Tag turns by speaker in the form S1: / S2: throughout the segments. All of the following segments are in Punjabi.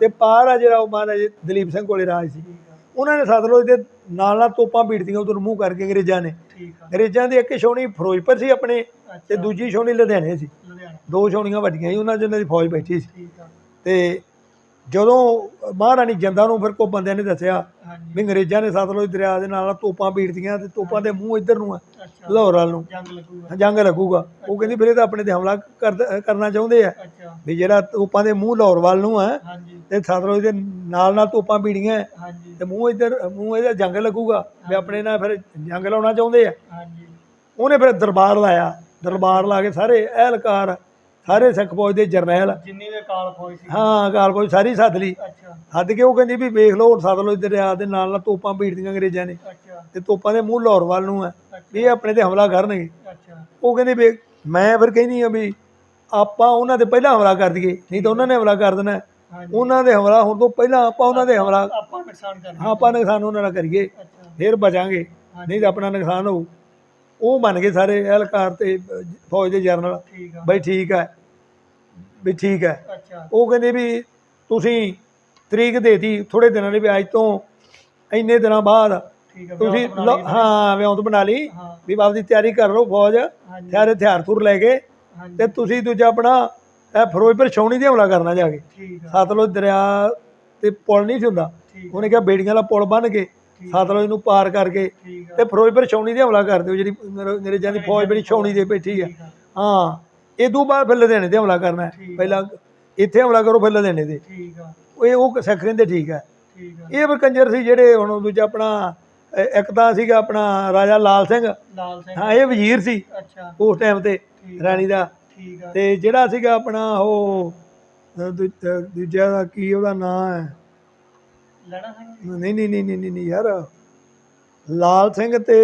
S1: ਤੇ ਪਾਰ ਆ ਜਿਹੜਾ ਉਹ ਮਹਾਰਾਜ ਦਲੀਪ ਸਿੰਘ ਕੋਲੇ ਰਾਜ ਸੀ। ਉਹਨਾਂ ਨੇ ਸਤਲੁਜ ਦੇ ਨਾਲ ਨਾਲ ਤੋਪਾਂ ਬੀੜਤੀਆਂ ਉਧਰ ਮੂੰਹ ਕਰਕੇ ਅੰਗਰੇਜ਼ਾਂ ਨੇ। ਅੰਗਰੇਜ਼ਾਂ ਦੀ ਇੱਕ ਛਾਉਣੀ ਫਿਰੋਜ਼ਪੁਰ ਸੀ ਆਪਣੇ ਤੇ ਦੂਜੀ ਛਾਉਣੀ ਲੁਧਿਆਣੇ ਸੀ। ਦੋ ਛਾਉਣੀਆਂ ਵੱਡੀਆਂ ਸੀ ਉਹਨਾਂ 'ਚ ਉਹਨਾਂ ਦੀ ਫੌਜ ਬੈਠੀ ਸੀ। ਤੇ ਜਦੋਂ ਮਹਾਰਾਣੀ ਜਿੰਦਾ ਨੂੰ ਫਿਰ ਕੋ ਬੰਦਿਆਂ ਨੇ ਦੱਸਿਆ ਵੀ ਅੰਗਰੇਜ਼ਾਂ ਨੇ ਸਤਲੁਜ ਦਰਿਆ ਦੇ ਨਾਲ ਤੋਪਾਂ ਬੀੜਤੀਆਂ ਤੇ ਤੋਪਾਂ ਦੇ ਮੂੰਹ ਇੱਧਰ ਨੂੰ ਆ
S2: ਅੱਛਾ।
S1: ਲਾਹੌਰ ਵੱਲ ਨੂੰ।
S2: ਜੰਗ ਲੱਗੂਗਾ।
S1: ਉਹ ਕਹਿੰਦੀ ਫਿਰ ਇਹ ਤਾਂ ਆਪਣੇ ਤੇ ਹਮਲਾ ਕਰ- ਕਰਨਾ ਚਾਹੁੰਦੇ ਆ। ਵੀ ਜਿਹੜਾ ਤੋਪਾਂ ਦੇ ਮੂੰਹ ਲਾਹੌਰ ਵੱਲ ਨੂੰ ਆ
S2: ਹਾਂਜੀ।
S1: ਤੇ ਸਤਲੁਜ ਦੇ ਨਾਲ ਨਾਲ ਤੋਪਾਂ
S2: ਹਾਂਜੀ।
S1: ਤੇ ਮੂੰਹ ਇੱਧਰ ਮੂੰਹ ਇਹਦਾ ਜੰਗ ਲੱਗੂਗਾ। ਵੀ ਆਪਣੇ ਨਾਲ ਫਿਰ ਜੰਗ ਲਾਉਣਾ ਚਾਹੁੰਦੇ ਆ। ਉਹਨੇ ਫਿਰ ਦਰਬਾਰ ਲਾਇਆ। ਦਰਬਾਰ ਲਾ ਕੇ ਸਾਰੇ ਅਹਿਲਕਾਰ ਸਾਰੇ ਸਿੱਖ ਫੌਜ ਦੇ ਜਰਨੈਲ।
S2: ਜਿੰਨੀ ਦੇ ਕਾਲ ਫੌਜ ਸੀ।
S1: ਹਾਂ ਅਕਾਲ ਫੌਜ ਸਾਰੀ ਸੱਦ ਲਈ।
S2: ਅੱਛਾ।
S1: ਹੱਦ ਕੇ ਉਹ ਕਹਿੰਦੀ ਵੀ ਵੇਖ ਲਓ ਹੁਣ ਸਤਲੁਜ ਦਰਿਆ ਦੇ ਨਾਲ ਨਾਲ ਤੋਪਾਂ ਬੀੜਦੀਆਂ ਅੰਗਰੇਜ਼ਾਂ ਨੇ।
S2: ਅੱਛਾ।
S1: ਤੇ ਤੋਪਾਂ ਦੇ ਮੂੰਹ ਲਾਹੌਰ ਵੱਲ ਨੂੰ ਵੀ ਇਹ ਆਪਣੇ ਤੇ ਹਮਲਾ ਕਰਨਗੇ
S2: ਅੱਛਾ।
S1: ਉਹ ਕਹਿੰਦੇ ਵੀ ਮੈਂ ਫਿਰ ਕਹਿੰਦੀ ਆ ਵੀ ਆਪਾਂ ਉਹਨਾਂ ਤੇ ਪਹਿਲਾਂ ਹਮਲਾ ਕਰ ਦਈਏ। ਨਹੀਂ ਤਾਂ ਉਹਨਾਂ ਨੇ ਹਮਲਾ ਕਰ ਦੇਣਾ। ਉਹਨਾਂ ਦੇ ਹਮਲਾ ਹੋਣ ਤੋਂ ਪਹਿਲਾਂ ਆਪਾਂ ਉਹਨਾਂ ਦੇ ਹਮਲਾ
S2: ਆਪਾਂ ਨੁਕਸਾਨ ਕਰਨਾ
S1: ਹਾਂ, ਆਪਾਂ ਨੁਕਸਾਨ ਉਹਨਾਂ ਨਾਲ ਕਰੀਏ। ਫਿਰ ਬਚਾਂਗੇ। ਨਹੀਂ ਤਾਂ ਆਪਣਾ ਨੁਕਸਾਨ ਹੋਊ। ਉਹ ਮੰਨ ਗਏ ਸਾਰੇ ਅਹਿਲਕਾਰ ਤੇ ਫੌਜ ਦੇ ਜਰਨਲ
S2: ਠੀਕ ਆ।
S1: ਬਈ ਠੀਕ ਹੈ ਵੀ ਠੀਕ ਹੈ
S2: ਅੱਛਾ।
S1: ਉਹ ਕਹਿੰਦੇ ਵੀ ਤੁਸੀਂ ਤਰੀਕ ਦੇਤੀ ਥੋੜੇ ਦਿਨਾਂ ਦੇ ਵੀ ਅੱਜ ਤੋਂ ਇੰਨੇ ਦਿਨਾਂ ਬਾਅਦ
S2: ਆ
S1: ਤੁਸੀਂ ਹਾਂ ਵਿਉਂਤ ਬਣਾ ਲਈ। ਵੀ ਆਪਦੀ ਤਿਆਰੀ ਕਰ ਲਓ ਫੌਜ। ਸਾਰੇ ਹਥਿਆਰ ਥੁਰ ਲੈ ਕੇ ਤੇ ਤੁਸੀਂ ਦੂਜਾ ਆਪਣਾ ਇਹ ਫਿਰੋਜ਼ਪੁਰ ਛਾਉਣੀ ਤੇ ਹਮਲਾ ਕਰਨਾ ਜਾ ਕੇ।
S2: ਆ।
S1: ਸਤਲੁਜ ਦਰਿਆ ਤੇ ਪੁਲ ਨਹੀਂ ਸੀ ਹੁੰਦਾ। ਉਹਨੇ ਕਿਹਾ ਬੇੜੀਆਂ ਵਾਲਾ ਪੁਲ ਬੰਨ ਕੇ ਸਤਲੁਜ ਨੂੰ ਪਾਰ ਕਰਕੇ ਤੇ ਫਿਰੋਜ਼ਪੁਰ ਛਾਉਣੀ ਤੇ ਹਮਲਾ ਕਰ ਦਿਓ ਜਿਹੜੀ ਅੰਗਰ- ਅੰਗਰੇਜ਼ਾਂ ਦੀ ਫੌਜ ਬੜੀ ਛਾਉਣੀ ਦੇ ਬੈਠੀ ਆ। ਹਾਂ ਇਹ ਤੋਂ ਬਾਅਦ ਫਿਰ ਲੁਧਿਆਣੇ ਤੇ ਹਮਲਾ ਕਰਨਾ ਪਹਿਲਾਂ ਇੱਥੇ ਹਮਲਾ ਕਰੋ ਫਿਰ ਲੁਧਿਆਣੇ ਤੇ
S2: ਠੀਕ ਆ।
S1: ਇਹ ਉਹ ਸਿੱਖ ਕਹਿੰਦੇ ਠੀਕ
S2: ਆ।
S1: ਇਹ ਵੀ ਕੰਜਰ ਸੀ ਜਿਹੜੇ ਹੁਣ ਦੂਜਾ ਆਪਣਾ ਇੱਕ ਤਾਂ ਸੀਗਾ ਆਪਣਾ ਰਾਜਾ ਲਾਲ ਸਿੰਘ।
S2: ਲਾਲ ਸਿੰਘ।
S1: ਹਾਂ ਇਹ ਵਜ਼ੀਰ ਸੀ
S2: ਅੱਛਾ।
S1: ਉਸ ਟਾਈਮ ਤੇ ਰਾਣੀ ਦਾ।
S2: ਠੀਕ ਆ।
S1: ਤੇ ਜਿਹੜਾ ਸੀਗਾ ਆਪਣਾ ਉਹ ਦੂ- ਦੂਜਾ ਦਾ ਕੀ ਉਹਦਾ ਨਾਂ ਹੈ?
S2: ਲੜਾ ਸਿੰਘ
S1: ਨਹੀਂ ਨਹੀਂ ਨਹੀਂ ਨਹੀਂ ਨਹੀਂ ਯਾਰ। ਲਾਲ ਸਿੰਘ ਤੇ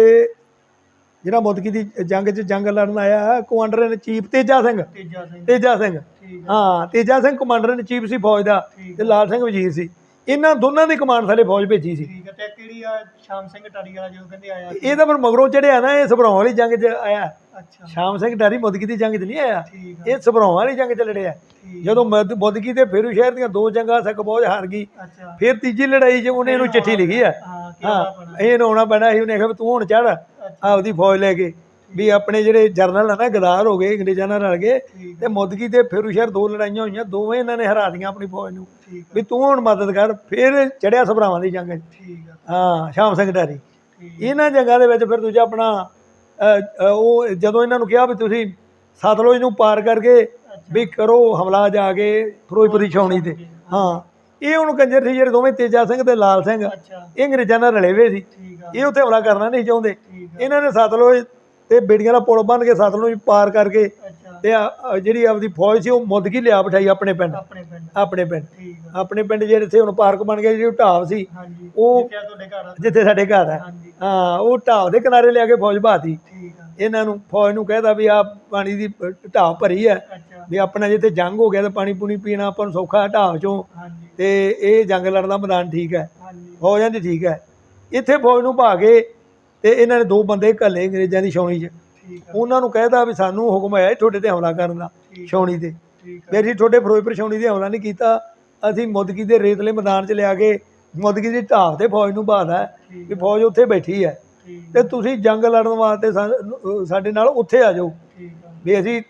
S1: ਜਿਹੜਾ ਮੁਦਕੀ ਦੀ ਜੰਗ 'ਚ ਜੰਗ ਲੜਨ ਆਇਆ commander in chief Teja Singh.
S2: Teja Singh.
S1: Teja ਹਾਂ Teja Singh commander in chief ਸੀ ਫੌਜ ਦਾ ਤੇ ਲਾਲ ਸਿੰਘ ਵਜ਼ੀਰ ਸੀ। ਇਹਨਾਂ ਦੋਨਾਂ ਦੀ ਕਮਾਂਡ ਥੱਲੇ ਫੌਜ ਭੇਜੀ ਸੀ।
S2: ਠੀਕ ਆ ਤੇ ਕਿਹੜੀ ਆ? ਸ਼ਾਮ ਸਿੰਘ ਟਾੜੀ ਵਾਲਾ ਜਦੋਂ ਕਹਿੰਦੇ ਆਇਆ
S1: ਇਹ ਤਾਂ ਫਿਰ ਮਗਰੋਂ ਚੜਿਆ ਨਾ ਇਹ ਸਭਰਾਵਾਂ ਵਾਲੀ ਜੰਗ 'ਚ ਆਇਆ।
S2: ਅੱਛਾ।
S1: ਸ਼ਾਮ ਸਿੰਘ ਡਾਰੀ ਮੁਦਕੀ ਦੀ ਜੰਗ 'ਚ ਨਹੀਂ ਆਇਆ। ਇਹ ਸਭਰਾਵਾਂ ਵਾਲੀ ਜੰਗ 'ਚ ਲੜਿਆ। ਜਦੋਂ ਮਦ- ਮੁਦਕੀ ਤੇ ਫੇਰੂ ਸ਼ਹਿਰ ਦੀਆਂ ਦੋ ਜੰਗਾਂ ਸਿੱਖ ਫੌਜ ਹਾਰ ਗਈ। ਫਿਰ ਤੀਜੀ ਲੜਾਈ 'ਚ ਉਹਨੇ ਇਹਨੂੰ ਚਿੱਠੀ ਲਿਖੀ ਆ।
S2: ਹਾਂ ਕੀ
S1: ਹਾਂ
S2: ਬਣਾ
S1: ਇਹਨੂੰ ਆਉਣਾ ਪੈਣਾ ਸੀ ਉਹਨੇ ਕਿਹਾ ਤੂੰ ਹੁਣ ਚੜ ਆਪਦੀ ਫੌਜ ਲੈ ਕੇ। ਵੀ ਆਪਣੇ ਜਿਹੜੇ ਜਰਨਲ ਆ ਨਾ ਗਦਾਰ ਹੋ ਗਏ ਅੰਗਰੇਜ਼ਾਂ ਨਾਲ ਰਲ ਗਏ। ਤੇ ਮੁਦਕੀ ਤੇ ਫੇਰੂ ਸ਼ਹਿਰ ਦੋ ਲੜਾਈਆਂ ਹੋਈਆਂ ਦੋਵੇਂ ਇਹਨਾਂ ਨੇ ਹਰਾ ਦਿੱਤੀਆਂ ਆਪਣੀ ਫੌਜ ਨੂੰ। ਵੀ ਤੂੰ ਹੁਣ ਮਦਦ ਕਰ ਫਿਰ ਚੜਿਆ ਸਭਰਾਵਾਂ ਦੀ ਜੰਗ। 'ਚ ਹਾਂ ਸ਼ਾਮ ਸਿੰਘ ਡਾਰੀ
S2: ਠੀਕ
S1: ਇਹਨਾਂ ਜੰਗਾਂ ਦੇ ਵਿੱਚ ਫਿਰ ਦੂਜਾ ਆਪਣਾ ਉਹ ਜਦੋਂ ਇਹਨਾਂ ਨੂੰ ਕਿਹਾ ਵੀ ਤੁਸੀਂ ਸਤਲੁਜ ਨੂੰ ਪਾਰ ਕਰਕੇ ਵੀ ਕਰੋ ਹਮਲਾ ਜਾ ਕੇ ਫਿਰੋਜ਼ਪੁਰੀ ਛਾਉਣੀ ਤੇ। ਹਾਂ। ਇਹ ਹੁਣ ਕੰਜਰ ਸੀ ਜਿਹੜੇ ਦੋਵੇਂ ਤੇਜਾ ਸਿੰਘ ਤੇ ਲਾਲ ਸਿੰਘ। ਇਹ ਅੰਗਰੇਜ਼ਾਂ ਨਾਲ ਰਲੇ ਹੋਏ ਸੀ। ਇਹ ਉੱਥੇ ਹਮਲਾ ਕਰਨਾ ਨਹੀਂ ਚਾਹੁੰਦੇ। ਇਹਨਾਂ ਨੇ ਸਤਲੁਜ ਤੇ ਬੇੜੀਆਂ ਦਾ ਪੁਲ ਬੰਨ ਕੇ ਸਤਲੁਜ ਪਾਰ ਕਰਕੇ ਤੇ ਜਿਹੜੀ ਆਪਦੀ ਫੌਜ ਸੀ ਉਹ ਮੁੱਦਕੀ ਲਿਆ ਬਿਠਾਈ ਆਪਣੇ ਪਿੰਡ।
S2: ਆਪਣੇ ਪਿੰਡ।
S1: ਆਪਣੇ ਪਿੰਡ। ਜਿਹੜੇ ਇੱਥੇ ਹੁਣ ਪਾਰਕ ਬਣ ਗਿਆ ਜਿਹੜੀ ਢਾਬ ਸੀ ਉਹ-
S2: ਜਿੱਥੇ
S1: ਸਾਡੇ ਘਰ ਹੈ ਹਾਂ ਉਹ ਢਾਬ ਦੇ ਕਿਨਾਰੇ ਲਿਆ ਕੇ ਫੌਜ ਬਾਤੀ ਇਹਨਾਂ ਨੂੰ ਫੌਜ ਨੂੰ ਕਹਿਦਾ ਵੀ ਆ ਪਾਣੀ ਦੀ ਢਾਬ ਭਰੀ ਹੈ ਵੀ ਆਪਣਾ ਜਿੱਥੇ ਜੰਗ ਹੋ ਗਿਆ ਤਾਂ ਪਾਣੀ ਪੂਣੀ ਪੀਣਾ ਆਪਾਂ ਨੂੰ ਸੌਖਾ ਢਾਬ ਚੋਂ। ਤੇ ਇਹ ਜੰਗ ਲੜਨ ਦਾ ਮੈਦਾਨ ਠੀਕ ਹੈ।
S2: ਹਾਂਜੀ।
S1: ਫੌਜਾਂ ਦੀ ਠੀਕ ਹੈ। ਇੱਥੇ ਫੌਜ ਨੂੰ ਭਾ ਕੇ ਤੇ ਇਹਨਾਂ ਨੇ ਦੋ ਬੰਦੇ ਘੱਲੇ ਅੰਗਰੇਜ਼ਾਂ ਦੀ ਛਾਉਣੀ 'ਚ। ਉਹਨਾਂ ਨੂੰ ਕਹਿਦਾ ਵੀ ਸਾਨੂੰ ਹੁਕਮ ਆਇਆ ਤੁਹਾਡੇ ਤੇ ਹਮਲਾ ਕਰਨ ਦਾ ਛਾਉਣੀ ਤੇ। ਵੀ ਅਸੀਂ ਤੁਹਾਡੇ ਫਿਰੋਜ਼ਪੁਰ ਛਾਉਣੀ ਤੇ ਹਮਲਾ ਨਹੀਂ ਕੀਤਾ। ਅਸੀਂ ਮੁਦਕੀ ਦੇ ਰੇਤਲੇ ਮੈਦਾਨ 'ਚ ਲਿਆ ਕੇ ਮੁਦਕੀ ਦੀ ਢਾਬ ਤੇ ਫੌਜ ਨੂੰ ਭਾਦਾ ਹੈ ਵੀ ਫੌਜ ਉੱਥੇ ਬੈਠੀ ਹੈ। ਤੇ ਤੁਸੀਂ ਜੰਗ ਲੜਨ ਵਾਸਤੇ ਸਾਡੇ ਨਾਲ ਉੱਥੇ ਆ ਜਾਓ। ਵੀ ਅਸੀਂ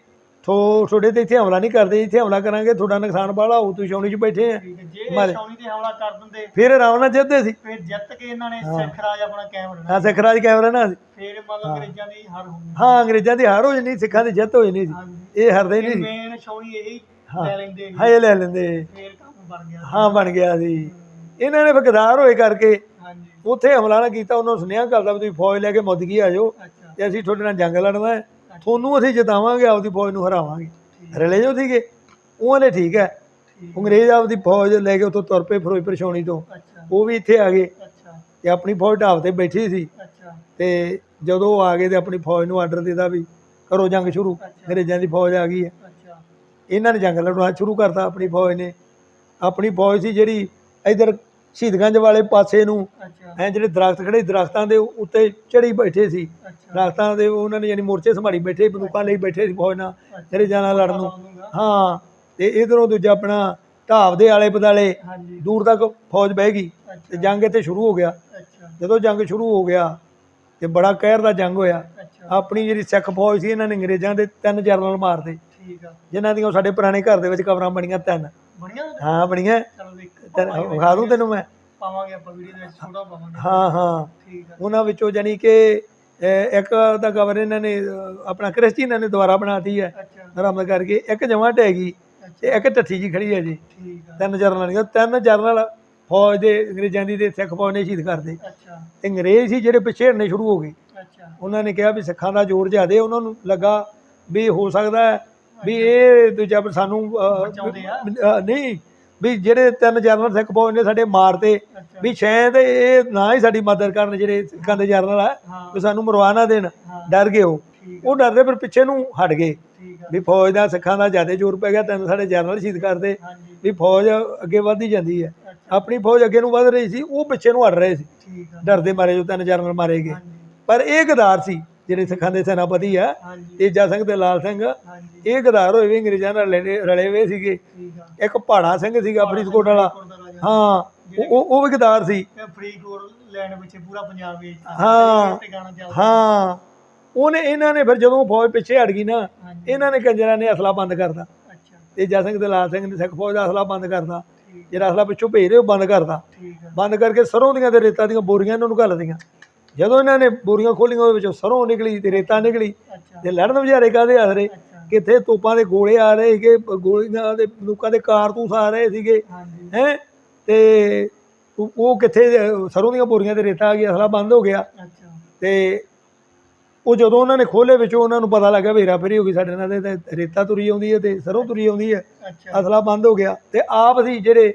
S1: ਥੋ ਤੁਹਾਡੇ ਤੇ ਇੱਥੇ ਹਮਲਾ ਨਹੀਂ ਕਰਦੇ ਇੱਥੇ ਹਮਲਾ ਕਰਾਂਗੇ ਤੁਹਾਡਾ ਨੁਕਸਾਨ ਬਾਹਲਾ ਹੋਊ ਤੁਸੀਂ ਛਾਉਣੀ 'ਚ ਬੈਠੇ ਆ।
S2: ਜੇ। ਛਾਉਣੀ ਤੇ ਹਮਲਾ ਕਰ ਦਿੰਦੇ
S1: ਫਿਰ ਆਰਾਮ ਨਾਲ ਜਿੱਤਦੇ ਸੀ
S2: ਫਿਰ ਜਿੱਤ ਕੇ ਇਹਨਾਂ ਨੇ ਸਿੱਖ ਰਾਜ ਆਪਣਾ ਕਾਇਮ ਰੱਖਣਾ
S1: ਹਾਂ ਸਿੱਖ ਰਾਜ ਕੈਮਰਾ ਨਾ ਸੀ
S2: ਫਿਰ ਮਤਲਬ ਅੰਗਰੇਜ਼ਾਂ ਦੀ ਹਾਰ ਹੋਣੀ।
S1: ਹਾਂ ਅੰਗਰੇਜ਼ਾਂ ਦੀ ਹਾਰ ਹੋ ਜਣੀ ਸਿੱਖਾਂ ਦੀ ਜਿੱਤ ਹੋ ਜਣੀ ਸੀ।
S2: ਹਾਂਜੀ।
S1: ਇਹ ਹਰਦੇ ਨਹੀਂ ਸੀ।
S2: ਮੇਨ ਛਾਉਣੀ ਇਹੀ
S1: ਹਾਂ।
S2: ਲੈ ਲੈਂਦੇ ਸੀ।
S1: ਹਾਏ ਲੈ ਲੈਂਦੇ।
S2: ਫਿਰ ਕੰਮ ਬਣ ਗਿਆ।
S1: ਹਾਂ ਬਣ ਗਿਆ ਸੀ। ਇਹਨਾਂ ਨੇ ਫਕਦਾਰ ਹੋਏ ਕਰਕੇ
S2: ਹਾਂਜੀ।
S1: ਉੱਥੇ ਹਮਲਾ ਨਾ ਕੀਤਾ। ਉਹਨਾਂ ਨੂੰ ਸੁਨੇਹਾ ਕਰਦਾ ਵੀ ਤੁਸੀਂ ਫੌਜ ਲੈ ਕੇ ਮੁੱਦਕੀ ਆ ਜਾਓ
S2: ਅੱਛਾ।
S1: ਤੇ ਅਸੀਂ ਤੁਹਾਡੇ ਨਾਲ ਜੰਗ ਲੜਨਾ ਹੈ। ਤੁਹਾਨੂੰ ਅਸੀਂ ਜਿਤਾਵਾਂਗੇ ਆਪਦੀ ਫੌਜ ਨੂੰ ਹਰਾਵਾਂਗੇ। ਰਲੇ ਜੋ ਸੀਗੇ। ਉਹ ਨੇ ਠੀਕ ਹੈ। ਅੰਗਰੇਜ਼ ਆਪਦੀ ਫੌਜ ਲੈ ਕੇ ਉੱਥੋਂ ਤੁਰ ਪਏ ਫਿਰੋਜ਼ਪੁਰ ਛਾਉਣੀ ਤੋਂ। ਉਹ ਵੀ ਇੱਥੇ ਆ ਗਏ। ਤੇ ਆਪਣੀ ਫੌਜ ਢਾਬ ਤੇ ਬੈਠੀ ਸੀ। ਤੇ ਜਦੋਂ ਉਹ ਆ ਗਏ ਤੇ ਆਪਣੀ ਫੌਜ ਨੂੰ ਆਰਡਰ ਦਿੱਤਾ ਵੀ ਕਰੋ ਜੰਗ ਸ਼ੁਰੂ। ਅੰਗਰੇਜ਼ਾਂ ਦੀ ਫੌਜ ਆ ਗਈ ਹੈ। ਇਹਨਾਂ ਨੇ ਜੰਗ ਲੜਨਾ ਸ਼ੁਰੂ ਕਰਤਾ ਆਪਣੀ ਫੌਜ ਨੇ। ਆਪਣੀ ਫੌਜ ਸੀ ਜਿਹੜੀ ਇਧਰ ਸ਼ਹੀਦਗੰਜ ਵਾਲੇ ਪਾਸੇ ਨੂੰ।
S2: ਅੱਛਾ।
S1: ਐ ਜਿਹੜੇ ਦਰਖਤ ਖੜੇ ਦਰਖਤਾਂ ਦੇ ਉੱਤੇ ਚੜੀ ਬੈਠੇ ਸੀ। ਦਰਖਤਾਂ ਦੇ ਉਹਨਾਂ ਨੇ ਯਾਨੀ ਮੋਰਚੇ ਸੰਭਾਲੀ ਬੈਠੇ ਬੰਦੂਕਾਂ ਲਈ ਬੈਠੇ ਸੀ ਫੌਜ ਨਾਲ ਜਿਹੜੇ ਜਾਣਾ ਲੜਨ ਨੂੰ। ਹਾਂ ਤੇ ਇਧਰੋਂ ਦੂਜਾ ਆਪਣਾ ਢਾਬ ਦੇ ਆਲੇ ਬਦਾਲੇ ਦੂਰ ਤੱਕ ਫੌਜ ਬਹਿ ਗਈ। ਤੇ ਜੰਗ ਇੱਥੇ ਸ਼ੁਰੂ ਹੋ ਗਿਆ। ਜਦੋਂ ਜੰਗ ਸ਼ੁਰੂ ਹੋ ਗਿਆ ਤੇ ਬੜਾ ਕਹਿਰ ਦਾ ਜੰਗ ਹੋਇਆ। ਆਪਣੀ ਜਿਹੜੀ ਸਿੱਖ ਫੌਜ ਸੀ ਇਹਨਾਂ ਨੇ ਅੰਗਰੇਜ਼ਾਂ ਦੇ ਤਿੰਨ ਜਰਨਲ ਮਾਰਦੇ।
S2: ਠੀਕ ਆ।
S1: ਜਿਨ੍ਹਾਂ ਦੀਆਂ ਸਾਡੇ ਪੁਰਾਣੇ ਘਰ ਦੇ ਵਿੱਚ ਕਬਰਾਂ ਬਣੀਆਂ ਤਿੰਨ।
S2: ਬਣੀਆਂ
S1: ਹਾਂ ਬਣੀਆਂ।
S2: ਚਲੋ ਦੇਖ
S1: ਤੈਨੂੰ ਵਿਖਾ ਦੂੰ ਤੈਨੂੰ ਮੈਂ।
S2: ਪਾਵਾਂਗੇ ਆਪਾਂ ਵੀਡੀਓ ਦੇ ਵਿੱਚ ਛੋਟਾ ਪਾਵਾਂਗੇ।
S1: ਹਾਂ ਹਾਂ।
S2: ਠੀਕ ਆ।
S1: ਉਹਨਾਂ ਵਿੱਚੋਂ ਜਾਨੀ ਕਿ ਅਹ, ਇੱਕ ਦਾ ਕਬਰ ਇਹਨਾਂ ਨੇ ਅਹ, ਆਪਣਾ ਕ੍ਰਿਸਚੀਅਨਾਂ ਨੇ ਦੁਬਾਰਾ ਬਣਾਤੀ ਹੈ।
S2: ਅੱਛਾ।
S1: ਆਰਾਮ ਕਰਕੇ ਇੱਕ ਜਮਾਂ ਢਹਿ ਗਈ ਤੇ ਇੱਕ ਢੱਠੀ ਜੀ ਖੜੀ ਹੈ ਜੀ।
S2: ਠੀਕ ਆ।
S1: ਤਿੰਨ ਜਰਨਲ ਤਿੰਨ ਜਰਨਲ ਫੌਜ ਦੇ ਅੰਗਰੇਜ਼ਾਂ ਦੀ ਤੇ ਸਿੱਖ ਫੌਜ ਨੇ ਸ਼ਹੀਦ ਕਰਦੇ
S2: ਅੱਛਾ।
S1: ਤੇ ਅੰਗਰੇਜ਼ ਸੀ ਜਿਹੜੇ ਪਿੱਛੇ ਹਟਣੇ ਸ਼ੁਰੂ ਹੋ ਗਏ।
S2: ਅੱਛਾ।
S1: ਉਹਨਾਂ ਨੇ ਕਿਹਾ ਵੀ ਸਿੱਖਾਂ ਦਾ ਜ਼ੋਰ ਜ਼ਿਆਦੇ ਉਹਨਾਂ ਨੂੰ ਲੱਗਾ ਵੀ ਹੋ ਸਕਦਾ ਹੈ ਵੀ ਇਹ ਦੂਜਾ ਸਾਨੂੰ
S2: ਬਚਾਉਂਦੇ ਆ।
S1: ਨਹੀਂ ਵੀ ਜਿਹੜੇ ਤਿੰਨ ਜਰਨਲ ਸਿੱਖ ਫੌਜ ਨੇ ਸਾਡੇ ਮਾਰਤੇ ਵੀ ਸ਼ਾਇਦ ਇਹ ਨਾ ਹੀ ਸਾਡੀ ਮਦਦ ਕਰਨ ਜਿਹੜੇ ਸਿੱਖਾਂ ਦੇ ਜਰਨਲ ਆ ਵੀ ਸਾਨੂੰ ਮਰਵਾ ਨਾ ਦੇਣ ਡਰ ਗਏ ਉਹ। ਉਹ ਡਰਦੇ ਫਿਰ ਪਿੱਛੇ ਨੂੰ ਹਟ ਗਏ। ਵੀ ਫੌਜ ਦਾ ਸਿੱਖਾਂ ਦਾ ਜ਼ਿਆਦਾ ਜ਼ੋਰ ਪੈ ਗਿਆ ਤਿੰਨ ਸਾਡੇ ਜਰਨਲ ਸ਼ਹੀਦ ਕਰਦੇ। ਵੀ ਫੌਜ ਅੱਗੇ ਵੱਧਦੀ ਜਾਂਦੀ ਹੈ। ਆਪਣੀ ਫੌਜ ਅੱਗੇ ਨੂੰ ਵੱਧ ਰਹੀ ਸੀ ਉਹ ਪਿੱਛੇ ਨੂੰ ਹਟ ਰਹੇ ਸੀ। ਡਰਦੇ ਮਾਰੇ ਜੋ ਤਿੰਨ ਜਰਨਲ ਮਾਰੇ ਗਏ। ਪਰ ਇਹ ਗਦਾਰ ਸੀ। ਜਿਹੜੇ ਸਿੱਖਾਂ ਦੇ ਸੈਨਾਪਤੀ ਆ ਤੇਜਾ ਸਿੰਘ ਤੇ ਲਾਲ ਸਿੰਘ। ਇਹ ਗਦਾਰ ਹੋਏ ਵੀ ਅੰਗਰੇਜ਼ਾਂ ਨਾਲ ਰਲੇ ਹੋਏ ਸੀਗੇ। ਇੱਕ ਪਹਾੜਾ ਸਿੰਘ ਸੀਗਾ ਫਰੀਦਕੋਟ ਵਾਲਾ।
S2: ਦਾ।
S1: ਹਾਂ ਉਹ- ਉਹ ਵੀ ਗਦਾਰ ਸੀ।
S2: ਇਹ ਫਰੀਦਕੋਟ ਲੈਣ ਵਿੱਚ ਪੂਰਾ ਪੰਜਾਬ ਵਿੱਚ
S1: ਹਾਂ।
S2: ਤੇ
S1: ਉਹਨੇ ਇਹਨਾਂ ਨੇ ਫਿਰ ਜਦੋਂ ਫੌਜ ਪਿੱਛੇ ਹਟ ਗਈ ਨਾ ਇਹਨਾਂ ਨੇ ਕੰਜਰਾਂ ਨੇ ਅਸਲਾ ਬੰਦ ਕਰਤਾ।
S2: ਅੱਛਾ।
S1: ਤੇਜਾ ਸਿੰਘ ਤੇ ਲਾਲ ਸਿੰਘ ਨੇ ਸਿੱਖ ਫੌਜ ਦਾ ਅਸਲਾ ਬੰਦ ਕਰਤਾ।
S2: ਠੀਕ
S1: ਜਿਹੜਾ ਅਸਲਾ ਪਿੱਛੋਂ ਭੇਜ ਰਹੇ ਉਹ ਬੰਦ ਕਰਤਾ।
S2: ਆ।
S1: ਬੰਦ ਕਰਕੇ ਸਰੋਂ ਦੀਆਂ ਤੇ ਰੇਤਾਂ ਦੀਆਂ ਬੋਰੀਆਂ ਇਹਨਾਂ ਨੂੰ ਘੱਲਦੀਆਂ ਜਦੋਂ ਇਹਨਾਂ ਨੇ ਬੋਰੀਆਂ ਖੋਲੀਆਂ ਉਹਦੇ ਵਿੱਚੋਂ ਸਰੋਂ ਨਿਕਲੀ ਤੇ ਰੇਤਾ ਨਿਕਲੀ ਤੇ ਲੜਨ ਵਿਚਾਰੇ ਕਾਦੇ ਆਸਰੇ ਕਿੱਥੇ ਤੋਪਾਂ ਦੇ ਗੋਲੇ ਆ ਰਹੇ ਸੀਗੇ ਗੋਲੀਆਂ ਦੇ ਬੰਦੂਕਾਂ ਦੇ ਕਾਰਤੂਸ ਆ ਰਹੇ ਸੀਗੇ ਹੈ? ਤੇ ਉਹ ਉਹ ਕਿੱਥੇ ਸਰੋਂ ਦੀਆਂ ਬੋਰੀਆਂ ਤੇ ਰੇਤਾ ਆ ਗਿਆ ਅਸਲਾ ਬੰਦ ਹੋ ਗਿਆ। ਤੇ ਉਹ ਜਦੋਂ ਉਹਨਾਂ ਨੇ ਖੋਲੇ ਵਿੱਚੋਂ ਉਹਨਾਂ ਨੂੰ ਪਤਾ ਲੱਗਾ ਵੀ ਹੇਰਾ ਫੇਰੀ ਹੋ ਗਈ ਸਾਡੇ ਨਾਲ ਤੇ ਰੇਤਾ ਤੁਰੀ ਆਉਂਦੀ ਹੈ ਤੇ ਸਰੋਂ ਤੁਰੀ ਆਉਂਦੀ ਹੈ। ਅਸਲਾ ਬੰਦ ਹੋ ਗਿਆ। ਤੇ ਆਪ ਸੀ ਜਿਹੜੇ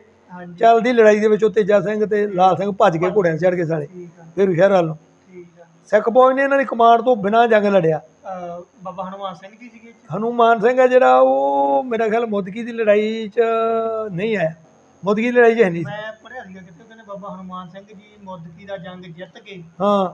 S1: ਚੱਲਦੀ ਲੜਾਈ ਦੇ ਵਿੱਚੋਂ ਤੇਜਾ ਸਿੰਘ ਤੇ ਲਾਲ ਸਿੰਘ ਭੱਜ ਕੇ ਘੋੜਿਆਂ ਚੜ ਕੇ ਸਾਲੇ ਫਿਰ ਸ਼ਹਿਰ ਵੱਲ ਨੂੰ। ਸਿੱਖ ਫੌਜ ਨੇ ਇਹਨਾਂ ਦੀ ਕਮਾਂਡ ਤੋਂ ਬਿਨਾਂ ਜੰਗ ਲੜਿਆ
S2: ਬਾਬਾ ਹਨੂਮਾਨ ਸਿੰਘ ਜੀ ਸੀਗੇ?
S1: ਹਨੂਮਾਨ ਸਿੰਘ ਹੈ ਜਿਹੜਾ ਉਹ ਮੇਰਾ ਖਿਆਲ ਮੁਦਕੀ ਦੀ ਲੜਾਈ 'ਚ ਨਹੀਂ ਆਇਆ ਮੁਦਕੀ ਦੀ ਲੜਾਈ 'ਚ ਹੈ ਨਹੀਂ।
S2: ਮੈਂ ਪੜਿਆ ਸੀਗਾ ਕਿਤੇ ਕਹਿੰਦੇ ਬਾਬਾ ਹਨੂਮਾਨ ਸਿੰਘ ਜੀ ਮੋਦਕੀ ਦਾ ਜੰਗ ਜਿੱਤ ਕੇ
S1: ਹਾਂ